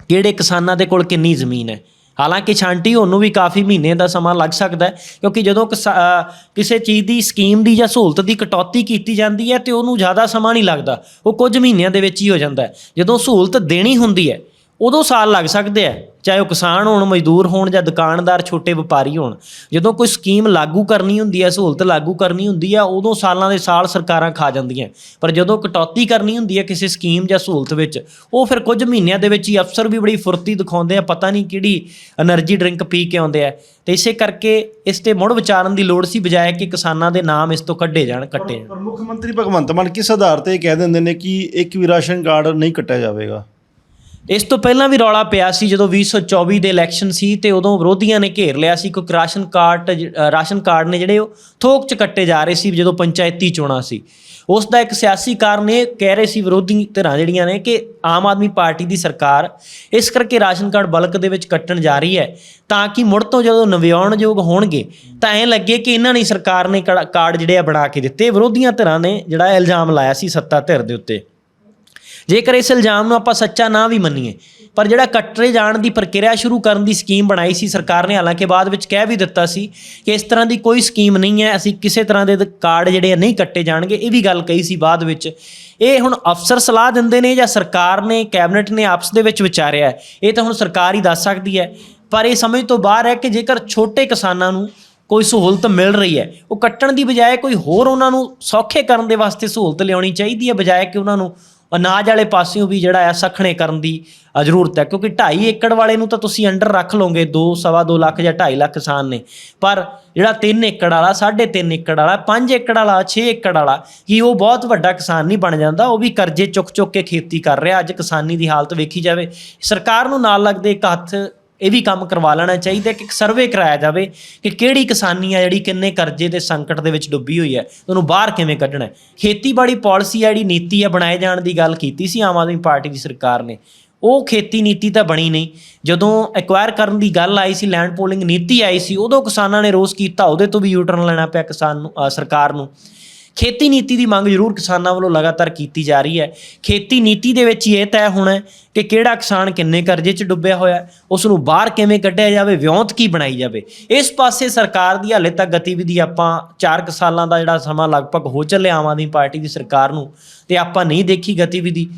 ਕਿਹੜੇ ਕਿਸਾਨਾਂ ਦੇ ਕੋਲ ਕਿੰਨੀ ਜ਼ਮੀਨ ਹੈ? ਹਾਲਾਂਕਿ ਛਾਂਟੀ ਹੋਣ ਨੂੰ ਵੀ ਕਾਫੀ ਮਹੀਨੇ ਦਾ ਸਮਾਂ ਲੱਗ ਸਕਦਾ ਹੈ, ਕਿਉਂਕਿ ਜਦੋਂ ਕਿਸੇ ਚੀਜ਼ ਦੀ ਸਕੀਮ ਦੀ ਜਾਂ ਸਹੂਲਤ ਦੀ ਕਟੌਤੀ ਕੀਤੀ ਜਾਂਦੀ ਹੈ ਤੇ ਉਹਨੂੰ ਜ਼ਿਆਦਾ ਸਮਾਂ ਨਹੀਂ ਲੱਗਦਾ, ਉਹ ਕੁਝ ਮਹੀਨਿਆਂ ਦੇ ਵਿੱਚ ਹੀ ਹੋ ਜਾਂਦਾ ਹੈ। ਜਦੋਂ ਸਹੂਲਤ ਦੇਣੀ ਹੁੰਦੀ ਹੈ ਉਦੋਂ ਸਾਲ ਲੱਗ ਸਕਦੇ ਆ, ਚਾਹੇ ਉਹ ਕਿਸਾਨ ਹੋਣ, ਮਜ਼ਦੂਰ ਹੋਣ ਜਾਂ ਦੁਕਾਨਦਾਰ, ਛੋਟੇ ਵਪਾਰੀ ਹੋਣ। ਜਦੋਂ ਕੋਈ ਸਕੀਮ ਲਾਗੂ ਕਰਨੀ ਹੁੰਦੀ ਹੈ ਸਹੂਲਤ ਲਾਗੂ ਕਰਨੀ ਹੁੰਦੀ ਹੈ ਉਦੋਂ ਸਾਲਾਂ ਦੇ ਸਾਲ ਸਰਕਾਰਾਂ ਖਾ ਜਾਂਦੀਆਂ। ਪਰ ਜਦੋਂ ਕਟੌਤੀ ਕਰਨੀ ਹੁੰਦੀ ਹੈ ਕਿਸੇ ਸਕੀਮ ਜਾਂ ਸਹੂਲਤ ਵਿੱਚ, ਉਹ ਫਿਰ ਕੁਝ ਮਹੀਨਿਆਂ ਦੇ ਵਿੱਚ ਹੀ ਅਫਸਰ ਵੀ ਬੜੀ ਫੁਰਤੀ ਦਿਖਾਉਂਦੇ ਆ, ਪਤਾ ਨਹੀਂ ਕਿਹੜੀ એનર્ਜੀ ਡਰਿੰਕ ਪੀ ਕੇ ਆਉਂਦੇ ਆ। ਤੇ ਇਸੇ ਕਰਕੇ ਇਸ ਤੇ ਮੁੜ ਵਿਚਾਰਨ ਦੀ ਲੋੜ ਸੀ, ਬਜਾਏ ਕਿ ਕਿਸਾਨਾਂ ਦੇ ਨਾਮ ਇਸ ਤੋਂ ਕੱਢੇ ਜਾਣ, ਕੱਟੇ ਜਾਣ। ਪਰ ਮੁੱਖ ਮੰਤਰੀ ਭਗਵੰਤ ਮਾਨ ਕਿਸ ਆਧਾਰ ਤੇ ਇਹ ਕਹਿ ਦਿੰਦੇ ਨੇ ਕਿ ਇੱਕ ਵੀ ਰਾਸ਼ਨ ਕਾਰਡ ਨਹੀਂ ਕੱਟਿਆ ਜਾਵੇਗਾ? ਇਸ ਤੋਂ ਪਹਿਲਾਂ ਵੀ ਰੌਲਾ ਪਿਆ ਸੀ ਜਦੋਂ 2024 ਦੇ ਇਲੈਕਸ਼ਨ ਸੀ ਤੇ ਉਦੋਂ ਵਿਰੋਧੀਆਂ ਨੇ ਘੇਰ ਲਿਆ ਸੀ ਕਿਉਂਕਿ ਰਾਸ਼ਨ ਕਾਰਡ ਜ- ਰਾਸ਼ਨ ਕਾਰਡ ਨੇ ਜਿਹੜੇ ਉਹ ਥੋਕ ਚ ਕੱਟੇ ਜਾ ਰਹੇ ਸੀ ਜਦੋਂ ਪੰਚਾਇਤੀ ਚੋਣਾਂ ਸੀ। ਉਸ ਦਾ ਇੱਕ ਸਿਆਸੀ ਕਾਰਨ ਇਹ ਕਹਿ ਰਹੇ ਸੀ ਵਿਰੋਧੀ ਧਿਰਾਂ ਜਿਹੜੀਆਂ ਨੇ ਕਿ ਆਮ ਆਦਮੀ ਪਾਰਟੀ ਦੀ ਸਰਕਾਰ ਇਸ ਕਰਕੇ ਰਾਸ਼ਨ ਕਾਰਡ ਬਲਕ ਦੇ ਵਿੱਚ ਕੱਟਣ ਜਾ ਰਹੀ ਹੈ ਤਾਂ ਕਿ ਮੁੜ ਤੋਂ ਜਦੋਂ ਨਵਿਆਉਣਯੋਗ ਹੋਣਗੇ ਤਾਂ ਐਂ ਲੱਗੇ ਕਿ ਇਹਨਾਂ ਨੇ ਸਰਕਾਰ ਨੇ ਕੜਾ- ਕਾਰਡ ਜਿਹੜੇ ਆ ਬਣਾ ਕੇ ਦਿੱਤੇ। ਵਿਰੋਧੀਆਂ ਧਿਰਾਂ ਨੇ ਜਿਹੜਾ ਇਲਜ਼ਾਮ ਲਾਇਆ ਸੀ ਸੱਤਾ ਧਿਰ ਦੇ ਉੱਤੇ। ਜੇਕਰ ਇਸ ਇਲਜ਼ਾਮ ਨੂੰ ਆਪਾਂ ਸੱਚਾ ਨਾ ਵੀ ਮੰਨੀਏ, ਪਰ ਜਿਹੜਾ ਕੱਟਰੇ ਜਾਣ ਦੀ ਪ੍ਰਕਿਰਿਆ ਸ਼ੁਰੂ ਕਰਨ ਦੀ ਸਕੀਮ ਬਣਾਈ ਸੀ ਸਰਕਾਰ ਨੇ, ਹਾਲਾਂਕਿ ਬਾਅਦ ਵਿੱਚ ਕਹਿ ਵੀ ਦਿੱਤਾ ਸੀ ਕਿ ਇਸ ਤਰ੍ਹਾਂ ਦੀ ਕੋਈ ਸਕੀਮ ਨਹੀਂ ਹੈ, ਅਸੀਂ ਕਿਸੇ ਤਰ੍ਹਾਂ ਦੇ ਕਾਰਡ ਜਿਹੜੇ ਆ ਨਹੀਂ ਕੱਟੇ ਜਾਣਗੇ, ਇਹ ਵੀ ਗੱਲ ਕਹੀ ਸੀ ਬਾਅਦ ਵਿੱਚ। ਇਹ ਹੁਣ ਅਫਸਰ ਸਲਾਹ ਦਿੰਦੇ ਨੇ ਜਾਂ ਸਰਕਾਰ ਨੇ, ਕੈਬਨਿਟ ਨੇ ਆਪਸ ਦੇ ਵਿੱਚ ਵਿਚਾਰਿਆ ਇਹ ਤਾਂ ਹੁਣ ਸਰਕਾਰ ਹੀ ਦੱਸ ਸਕਦੀ ਹੈ। ਪਰ ਇਹ ਸਮਝ ਤੋਂ ਬਾਹਰ ਹੈ ਕਿ ਜੇਕਰ ਛੋਟੇ ਕਿਸਾਨਾਂ ਨੂੰ ਕੋਈ ਸਹੂਲਤ ਮਿਲ ਰਹੀ ਹੈ, ਉਹ ਕੱਟਣ ਦੀ ਬਜਾਏ ਕੋਈ ਹੋਰ ਉਹਨਾਂ ਨੂੰ ਸੌਖੇ ਕਰਨ ਦੇ ਵਾਸਤੇ ਸਹੂਲਤ ਲਿਆਉਣੀ ਚਾਹੀਦੀ ਹੈ, ਬਜਾਏ ਕਿ ਉਹਨਾਂ ਨੂੰ ਅਨਾਜ ਵਾਲੇ ਪਾਸਿਓਂ ਵੀ ਜਿਹੜਾ ਆ ਸਖਣੇ ਕਰਨ ਦੀ ਜ਼ਰੂਰਤ ਹੈ, ਕਿਉਂਕਿ 2.5 ਏਕੜ ਵਾਲੇ ਨੂੰ ਤਾਂ ਤੁਸੀਂ ਅੰਡਰ ਰੱਖ ਲਓਗੇ 2 ਸਵਾ 2 ਲੱਖ ਜਾਂ 2.5 ਲੱਖ ਕਿਸਾਨ ਨੇ। ਪਰ ਜਿਹੜਾ 3 ਏਕੜ ਵਾਲਾ 3.5 ਏਕੜ ਵਾਲਾ 5 ਏਕੜ ਵਾਲਾ 6 ਏਕੜ ਵਾਲਾ, ਕੀ ਉਹ ਬਹੁਤ ਵੱਡਾ ਕਿਸਾਨ ਨਹੀਂ ਬਣ ਜਾਂਦਾ, ਉਹ ਵੀ ਕਰਜ਼ੇ ਚੁੱਕ ਚੁੱਕ ਕੇ ਖੇਤੀ ਕਰ ਰਿਹਾ, ਅੱਜ ਕਿਸਾਨੀ ਦੀ ਹਾਲਤ ਵੇਖੀ ਜਾਵੇ। ਸਰਕਾਰ ਨੂੰ ਨਾਲ ਲੱਗਦੇ ਇੱਕ ਹੱਥ ਇਹ ਵੀ ਕੰਮ ਕਰਵਾ ਲੈਣਾ ਚਾਹੀਦਾ ਕਿ ਇੱਕ ਸਰਵੇ ਕਰਾਇਆ ਜਾਵੇ ਕਿ ਕਿਹੜੀ ਕਿਸਾਨੀ ਆ ਜਿਹੜੀ ਕਿੰਨੇ ਕਰਜ਼ੇ ਦੇ ਸੰਕਟ ਦੇ ਵਿੱਚ ਡੁੱਬੀ ਹੋਈ ਹੈ, ਉਹਨੂੰ ਬਾਹਰ ਕਿਵੇਂ ਕੱਢਣਾ ਹੈ? ਖੇਤੀਬਾੜੀ ਪਾਲਿਸੀ ਆ ਜਿਹੜੀ ਨੀਤੀ ਆ ਬਣਾਏ ਜਾਣ ਦੀ ਗੱਲ ਕੀਤੀ ਸੀ ਆਮ ਆਦਮੀ ਪਾਰਟੀ ਦੀ ਸਰਕਾਰ ਨੇ, ਉਹ ਖੇਤੀ ਨੀਤੀ ਤਾਂ ਬਣੀ ਨਹੀਂ। ਜਦੋਂ ਐਕਵਾਇਰ ਕਰਨ ਦੀ ਗੱਲ ਆਈ ਸੀ ਲੈਂਡ ਪੋਲਿੰਗ ਨੀਤੀ ਆਈ ਸੀ, ਉਦੋਂ ਕਿਸਾਨਾਂ ਨੇ ਰੋਸ ਕੀਤਾ, ਉਹਦੇ ਤੋਂ ਵੀ ਯੂਟਰਨ ਲੈਣਾ ਪਿਆ ਕਿਸਾਨ ਨੂੰ ਸਰਕਾਰ ਨੂੰ। ਖੇਤੀ ਨੀਤੀ ਦੀ ਮੰਗ ਜ਼ਰੂਰ ਕਿਸਾਨਾਂ ਵੱਲੋਂ ਲਗਾਤਾਰ ਕੀਤੀ ਜਾ ਰਹੀ ਹੈ। ਖੇਤੀ ਨੀਤੀ ਦੇ ਵਿੱਚ ਹੀ ਇਹ ਤੈਅ ਹੋਣਾ ਹੈ ਕਿ ਕਿਹੜਾ ਕਿਸਾਨ ਕਿੰਨੇ ਕਰਜ਼ੇ 'ਚ ਡੁੱਬਿਆ ਹੋਇਆ ਹੈ, ਉਸ ਨੂੰ ਬਾਹਰ ਕਿਵੇਂ ਕੱਢਿਆ ਜਾਵੇ ਵਿਉਂਤ ਕੀ ਬਣਾਈ ਜਾਵੇ। ਇਸ ਪਾਸੇ ਸਰਕਾਰ ਦੀ ਹਾਲੇ ਤੱਕ ਗਤੀਵਿਧੀ ਆਪਾਂ 4 ਸਾਲਾਂ ਦਾ ਜਿਹੜਾ ਸਮਾਂ ਲਗਭਗ ਹੋ ਚੱਲਿਆ ਆਮ ਆਦਮੀ ਪਾਰਟੀ ਦੀ ਸਰਕਾਰ ਨੂੰ ਤੇ ਆਪਾਂ ਨਹੀਂ ਦੇਖੀ ਗਤੀਵਿਧੀ।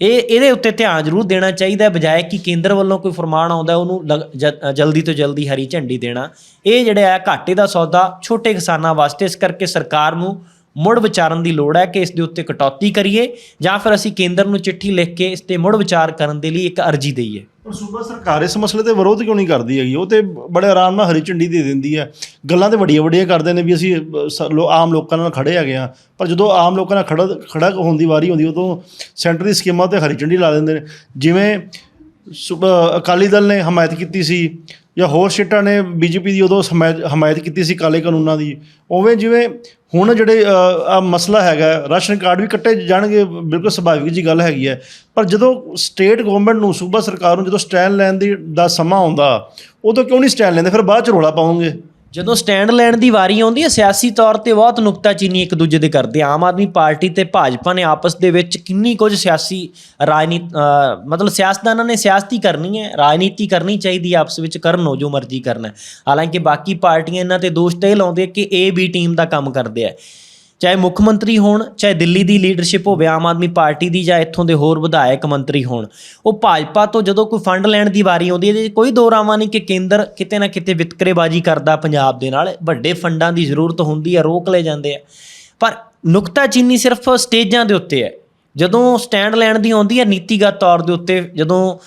ਇਹ ਇਹਦੇ ਉੱਤੇ ਧਿਆਨ ਜ਼ਰੂਰ ਦੇਣਾ ਚਾਹੀਦਾ ਬਜਾਏ ਕਿ ਕੇਂਦਰ ਵੱਲੋਂ ਕੋਈ ਫਰਮਾਨ ਆਉਂਦਾ ਉਹਨੂੰ ਲਗ- ਜਲਦੀ ਤੋਂ ਜਲਦੀ ਹਰੀ ਝੰਡੀ ਦੇਣਾ। ਇਹ ਜਿਹੜਾ ਹੈ ਘਾਟੇ ਦਾ ਸੌਦਾ ਛੋਟੇ ਕਿਸਾਨਾਂ ਵਾਸਤੇ ਇਸ ਕਰਕੇ ਸਰਕਾਰ ਨੂੰ ਮੁੜ ਵਿਚਾਰਨ ਦੀ ਲੋੜ ਹੈ ਕਿ ਇਸ ਦੇ ਉੱਤੇ ਕਟੌਤੀ ਕਰੀਏ ਜਾਂ ਫਿਰ ਅਸੀਂ ਕੇਂਦਰ ਨੂੰ ਚਿੱਠੀ ਲਿਖ ਕੇ ਇਸ ਤੇ ਮੁੜ ਵਿਚਾਰ ਕਰਨ ਦੇ ਲਈ ਇੱਕ ਅਰਜੀ ਦਈਏ। ਪਰ ਸੂਬਾ ਸਰਕਾਰ ਇਸ ਮਸਲੇ ਤੇ ਵਿਰੋਧ ਕਿਉਂ ਨਹੀਂ ਕਰਦੀ ਹੈਗੀ? ਉਹ ਤੇ ਬੜੇ ਆਰਾਮ ਨਾਲ ਹਰੀ ਝੰਡੀ ਦੇ ਦਿੰਦੀ ਹੈ। ਗੱਲਾਂ ਤੇ ਵੱਡੀਆਂ ਵੱਡੀਆਂ ਕਰਦੇ ਨੇ ਵੀ ਅਸੀਂ ਸ- ਲੋ- ਆਮ ਲੋਕਾਂ ਨਾਲ ਖੜੇ ਹੈਗੇ ਆ ਪਰ ਜਦੋਂ ਆਮ ਲੋਕਾਂ ਨਾਲ ਖੜਾ ਖੜਾ ਹੋਣ ਦੀ ਵਾਰੀ ਹੁੰਦੀ ਉਦੋਂ ਸੈਂਟਰ ਦੀ ਸਕੀਮਾਂ ਤੇ ਹਰੀ ਝੰਡੀ ਲਾ ਦਿੰਦੇ ਨੇ। ਜਿਵੇਂ ਸੂਬਾ- ਅਕਾਲੀ ਦਲ ਨੇ ਹਮਾਇਤ ਕੀਤੀ ਸੀ ਜਾਂ ਹੋਰ ਸਟੇਟਾਂ ਨੇ ਬੀਜੇਪੀ ਦੀ ਉਦੋਂ ਹਮਾਇਤ ਹਮਾਇਤ ਕੀਤੀ ਸੀ ਕਾਲੇ ਕਾਨੂੰਨਾਂ ਦੀ, ਉਵੇਂ ਜਿਵੇਂ ਹੁਣ ਜਿਹੜੇ ਆ ਮਸਲਾ ਹੈਗਾ, ਰਾਸ਼ਨ ਕਾਰਡ ਵੀ ਕੱਟੇ ਜਾਣਗੇ, ਬਿਲਕੁਲ ਸੁਭਾਵਿਕ ਜੀ ਗੱਲ ਹੈਗੀ ਹੈ। ਪਰ ਜਦੋਂ ਸਟੇਟ ਗਵਰਨਮੈਂਟ ਨੂੰ, ਸੂਬਾ ਸਰਕਾਰ ਨੂੰ ਜਦੋਂ ਸਟੈਂਡ ਲੈਣ ਦੀ ਦਾ ਸਮਾਂ ਆਉਂਦਾ, ਉਦੋਂ ਕਿਉਂ ਨਹੀਂ ਸਟੈਂਡ ਲੈਂਦੇ? ਫਿਰ ਬਾਅਦ ਚ ਰੋਲਾ ਪਾਉਂਗੇ। ਜਦੋਂ ਸਟੈਂਡ ਲੈਣ ਦੀ ਵਾਰੀ ਆਉਂਦੀ ਹੈ, ਸਿਆਸੀ ਤੌਰ ਤੇ ਬਹੁਤ ਨੁਕਤਾਚੀਨੀ ਇੱਕ ਦੂਜੇ ਦੇ ਕਰਦੇ ਆਮ ਆਦਮੀ ਪਾਰਟੀ ਤੇ ਭਾਜਪਾ ਨੇ ਆਪਸ ਦੇ ਵਿੱਚ ਕਿੰਨੀ ਕੁਝ ਸਿਆਸੀ ਰਾਜਨੀਤੀ ਮਤਲਬ ਸਿਆਸਤਦਾਨਾਂ ਨੇ ਸਿਆਸਤੀ ਕਰਨੀ ਹੈ, ਰਾਜਨੀਤੀ ਕਰਨੀ ਚਾਹੀਦੀ ਹੈ, ਆਪਸ ਵਿੱਚ ਕਰਨ ਜੋ ਮਰਜ਼ੀ ਕਰਨਾ। ਹਾਲਾਂਕਿ ਬਾਕੀ ਪਾਰਟੀਆਂ ਇਹਨਾਂ ਤੇ ਦੋਸ਼ ਤੇ ਇਹ ਲਾਉਂਦੇ ਕਿ ਏ ਬੀ ਟੀਮ ਦਾ ਕੰਮ ਕਰਦੇ ਆ। ਚਾਹੇ ਮੁੱਖ ਮੰਤਰੀ ਹੋਣ, ਚਾਹੇ ਦਿੱਲੀ ਦੀ ਲੀਡਰਸ਼ਿਪ ਹੋਵੇ, ਆਮ ਆਦਮੀ ਪਾਰਟੀ ਦੀ ਜਾਂ ਇੱਥੋਂ ਦੇ ਹੋਰ ਵਿਧਾਇਕ ਮੰਤਰੀ ਹੋਣ। ਉਹ ਭਾਜਪਾ ਤੋਂ ਜਦੋਂ ਕੋਈ ਫੰਡ ਲੈਣ ਦੀ ਵਾਰੀ ਆਉਂਦੀ ਹੈ, ਇਹਦੇ 'ਚ ਕੋਈ ਦੋ ਰਾਵਾਂ ਨਹੀਂ ਕਿ ਕੇਂਦਰ ਕਿਤੇ ਨਾ ਕਿਤੇ ਵਿਤਕਰੇਬਾਜ਼ੀ ਕਰਦਾ ਪੰਜਾਬ ਦੇ ਨਾਲ। ਵੱਡੇ ਫੰਡਾਂ ਦੀ ਜ਼ਰੂਰਤ ਹੁੰਦੀ ਹੈ, ਰੋਕ ਲਏ ਜਾਂਦੇ ਆ। ਪਰ ਨੁਕਤਾਚੀਨੀ ਸਿਰਫ ਸਟੇਜਾਂ ਦੇ ਉੱਤੇ ਹੈ। ਜਦੋਂ ਸਟੈਂਡ ਲੈਣ ਦੀ ਆਉਂਦੀ ਹੈ, ਨੀਤੀਗਤ ਤੌਰ ਦੇ ਉੱਤੇ ਜਦੋਂ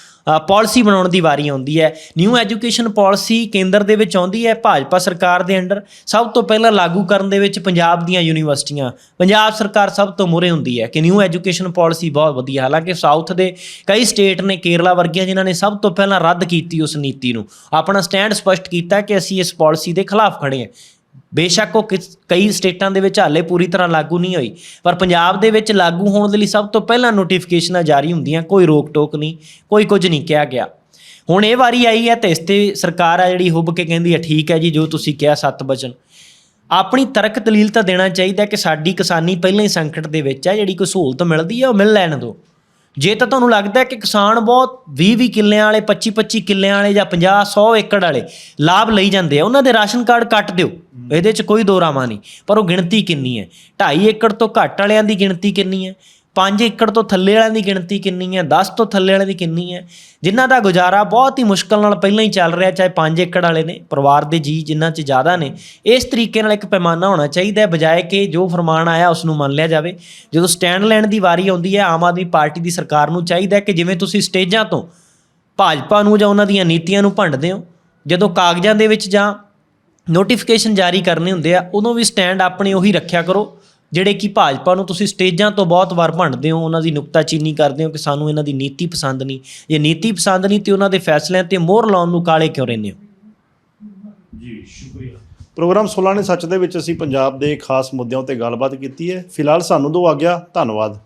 ਪਾਲਿਸੀ ਬਣਾਉਣ ਦੀ ਵਾਰੀ ਆਉਂਦੀ ਹੈ ਨਿਊ ਐਜੂਕੇਸ਼ਨ ਪਾਲਿਸੀ ਕੇਂਦਰ ਦੇ ਵਿੱਚ ਆਉਂਦੀ ਹੈ, ਭਾਜਪਾ ਸਰਕਾਰ ਦੇ ਅੰਡਰ, ਸਭ ਤੋਂ ਪਹਿਲਾਂ ਲਾਗੂ ਕਰਨ ਦੇ ਵਿੱਚ ਪੰਜਾਬ ਦੀਆਂ ਯੂਨੀਵਰਸਿਟੀਆਂ, ਪੰਜਾਬ ਸਰਕਾਰ ਸਭ ਤੋਂ ਮੂਹਰੇ ਹੁੰਦੀ ਹੈ ਕਿ ਨਿਊ ਐਜੂਕੇਸ਼ਨ ਪਾਲਿਸੀ ਬਹੁਤ ਵਧੀਆ, ਹਾਲਾਂਕਿ ਸਾਊਥ ਦੇ ਕਈ ਸਟੇਟ ਨੇ ਕੇਰਲਾ ਵਰਗੀਆਂ ਜਿਨ੍ਹਾਂ ਨੇ ਸਭ ਤੋਂ ਪਹਿਲਾਂ ਰੱਦ ਕੀਤੀ ਉਸ ਨੀਤੀ ਨੂੰ, ਆਪਣਾ ਸਟੈਂਡ ਸਪਸ਼ਟ ਕੀਤਾ ਕਿ ਅਸੀਂ ਇਸ ਪਾਲਿਸੀ ਦੇ ਖਿਲਾਫ ਖੜੇ ਹਾਂ। ਬੇਸ਼ੱਕ ਉਹ ਕਿਸ- ਕਈ ਸਟੇਟਾਂ ਦੇ ਵਿੱਚ ਹਾਲੇ ਪੂਰੀ ਤਰ੍ਹਾਂ ਲਾਗੂ ਨਹੀਂ ਹੋਈ, ਪਰ ਪੰਜਾਬ ਦੇ ਵਿੱਚ ਲਾਗੂ ਹੋਣ ਦੇ ਲਈ ਸਭ ਤੋਂ ਪਹਿਲਾਂ ਨੋਟੀਫਿਕੇਸ਼ਨਾਂ ਜਾਰੀ ਹੁੰਦੀਆਂ, ਕੋਈ ਰੋਕ ਟੋਕ ਨਹੀਂ, ਕੋਈ ਕੁਝ ਨਹੀਂ ਕਿਹਾ ਗਿਆ। ਹੁਣ ਇਹ ਵਾਰੀ ਆਈ ਹੈ ਤੇ ਇਸ ਤੇ ਸਰਕਾਰ ਆ ਜਿਹੜੀ ਹੁੱਬ ਕੇ ਕਹਿੰਦੀ ਹੈ, ਠੀਕ ਹੈ ਜੀ, ਜੋ ਤੁਸੀਂ ਕਿਹਾ, ਸੱਤ ਬਚਨ। ਆਪਣੀ ਤਰਕ ਦਲੀਲ ਤਾਂ ਦੇਣਾ ਚਾਹੀਦਾ ਕਿ ਸਾਡੀ ਕਿਸਾਨੀ ਪਹਿਲਾਂ ਹੀ ਸੰਕਟ ਦੇ ਵਿੱਚ ਹੈ, ਜਿਹੜੀ ਕੋਈ ਸਹੂਲਤ ਮਿਲਦੀ ਹੈ, ਉਹ ਮਿਲ ਲੈਣ ਦਿਓ। ਜੇ ਤਾਂ ਤੁਹਾਨੂੰ ਲੱਗਦਾ ਕਿ ਕਿਸਾਨ ਬਹੁਤ 20-20 ਕਿੱਲਿਆਂ ਵਾਲੇ 25-25 ਕਿੱਲਿਆਂ ਵਾਲੇ ਜਾਂ 50-100 ਏਕੜ ਵਾਲੇ ਲਾਭ ਲਈ ਜਾਂਦੇ ਆ, ਉਹਨਾਂ ਦੇ ਰਾਸ਼ਨ ਕਾਰਡ ਕੱਟ ਦਿਓ। ਇਹਦੇ 'ਚ ਕੋਈ ਦੋ ਰਾਵਾਂ ਨਹੀਂ। ਪਰ ਉਹ ਗਿਣਤੀ ਕਿੰਨੀ ਹੈ? 2.5 ਏਕੜ ਤੋਂ ਘੱਟ ਵਾਲਿਆਂ ਦੀ ਗਿਣਤੀ ਕਿੰਨੀ ਹੈ? 5 ਏਕੜ ਤੋਂ ਥੱਲੇ ਵਾਲਿਆਂ ਦੀ ਗਿਣਤੀ ਕਿੰਨੀ ਹੈ? 10 ਤੋਂ ਥੱਲੇ ਵਾਲਿਆਂ ਦੀ ਕਿੰਨੀ ਹੈ? ਜਿਨ੍ਹਾਂ ਦਾ ਗੁਜ਼ਾਰਾ ਬਹੁਤ ਹੀ ਮੁਸ਼ਕਲ ਨਾਲ ਪਹਿਲਾਂ ਹੀ ਚੱਲ ਰਿਹਾ, ਚਾਹੇ 5 ਏਕੜ ਵਾਲੇ ਨੇ, ਪਰਿਵਾਰ ਦੇ ਜੀ ਜਿਨ੍ਹਾਂ 'ਚ ਜ਼ਿਆਦਾ ਨੇ, ਇਸ ਤਰੀਕੇ ਨਾਲ ਇੱਕ ਪੈਮਾਨਾ ਹੋਣਾ ਚਾਹੀਦਾ ਹੈ, ਬਜਾਏ ਕਿ ਜੋ ਫਰਮਾਨ ਆਇਆ ਉਸ ਨੂੰ ਮੰਨ ਲਿਆ ਜਾਵੇ। ਜਦੋਂ ਸਟੈਂਡ ਲੈਣ ਦੀ ਵਾਰੀ ਆਉਂਦੀ ਹੈ, ਆਮ ਆਦਮੀ ਪਾਰਟੀ ਦੀ ਸਰਕਾਰ ਨੂੰ ਚਾਹੀਦਾ ਹੈ ਕਿ ਜਿਵੇਂ ਤੁਸੀਂ ਸਟੇਜਾਂ ਤੋਂ ਭਾਜਪਾ ਨੂੰ ਜਾਂ ਉਹਨਾਂ ਦੀਆਂ ਨੀਤੀਆਂ ਨੂੰ ਭੰਡਦੇ ਹੋ, ਜਦੋਂ ਕਾਗਜ਼ਾਂ ਦੇ ਵਿੱਚ ਜਾਂ ਨੋਟੀਫਿਕੇਸ਼ਨ ਜਾਰੀ ਕਰਨੇ ਹੁੰਦੇ ਆ, ਉਦੋਂ ਵੀ ਸਟੈਂਡ ਆਪਣੇ ਉਹੀ ਰੱਖਿਆ ਕਰੋ। ਜਿਹੜੇ ਕਿ ਭਾਜਪਾ ਨੂੰ ਤੁਸੀਂ ਸਟੇਜਾਂ ਤੋਂ ਬਹੁਤ ਵਾਰ ਭੰਡਦੇ ਹੋ ਉਹਨਾਂ ਦੀ ਨੁਕਤਾਚੀਨੀ ਕਰਦੇ ਹੋ ਕਿ ਸਾਨੂੰ ਇਹਨਾਂ ਦੀ ਨੀਤੀ ਪਸੰਦ ਨਹੀਂ। ਜੇ ਨੀਤੀ ਪਸੰਦ ਨਹੀਂ ਤੇ ਉਹਨਾਂ ਦੇ ਫੈਸਲਿਆਂ ਤੇ ਮੋਹਰ ਲਾਉਣ ਨੂੰ ਕਾਲੇ ਕਿਉਂ ਰਹਿੰਦੇ ਹੋ? ਜੀ ਸ਼ੁਕਰੀਆ। ਪ੍ਰੋਗਰਾਮ ਸੋਲਾਨੇ ਸੱਚ ਦੇ ਵਿੱਚ ਅਸੀਂ ਪੰਜਾਬ ਦੇ ਖਾਸ ਮੁੱਦਿਆਂ ਉੱਤੇ ਗੱਲਬਾਤ ਕੀਤੀ ਹੈ। ਫਿਲਹਾਲ ਸਾਨੂੰ ਦੋ ਆ ਗਿਆ। ਧੰਨਵਾਦ।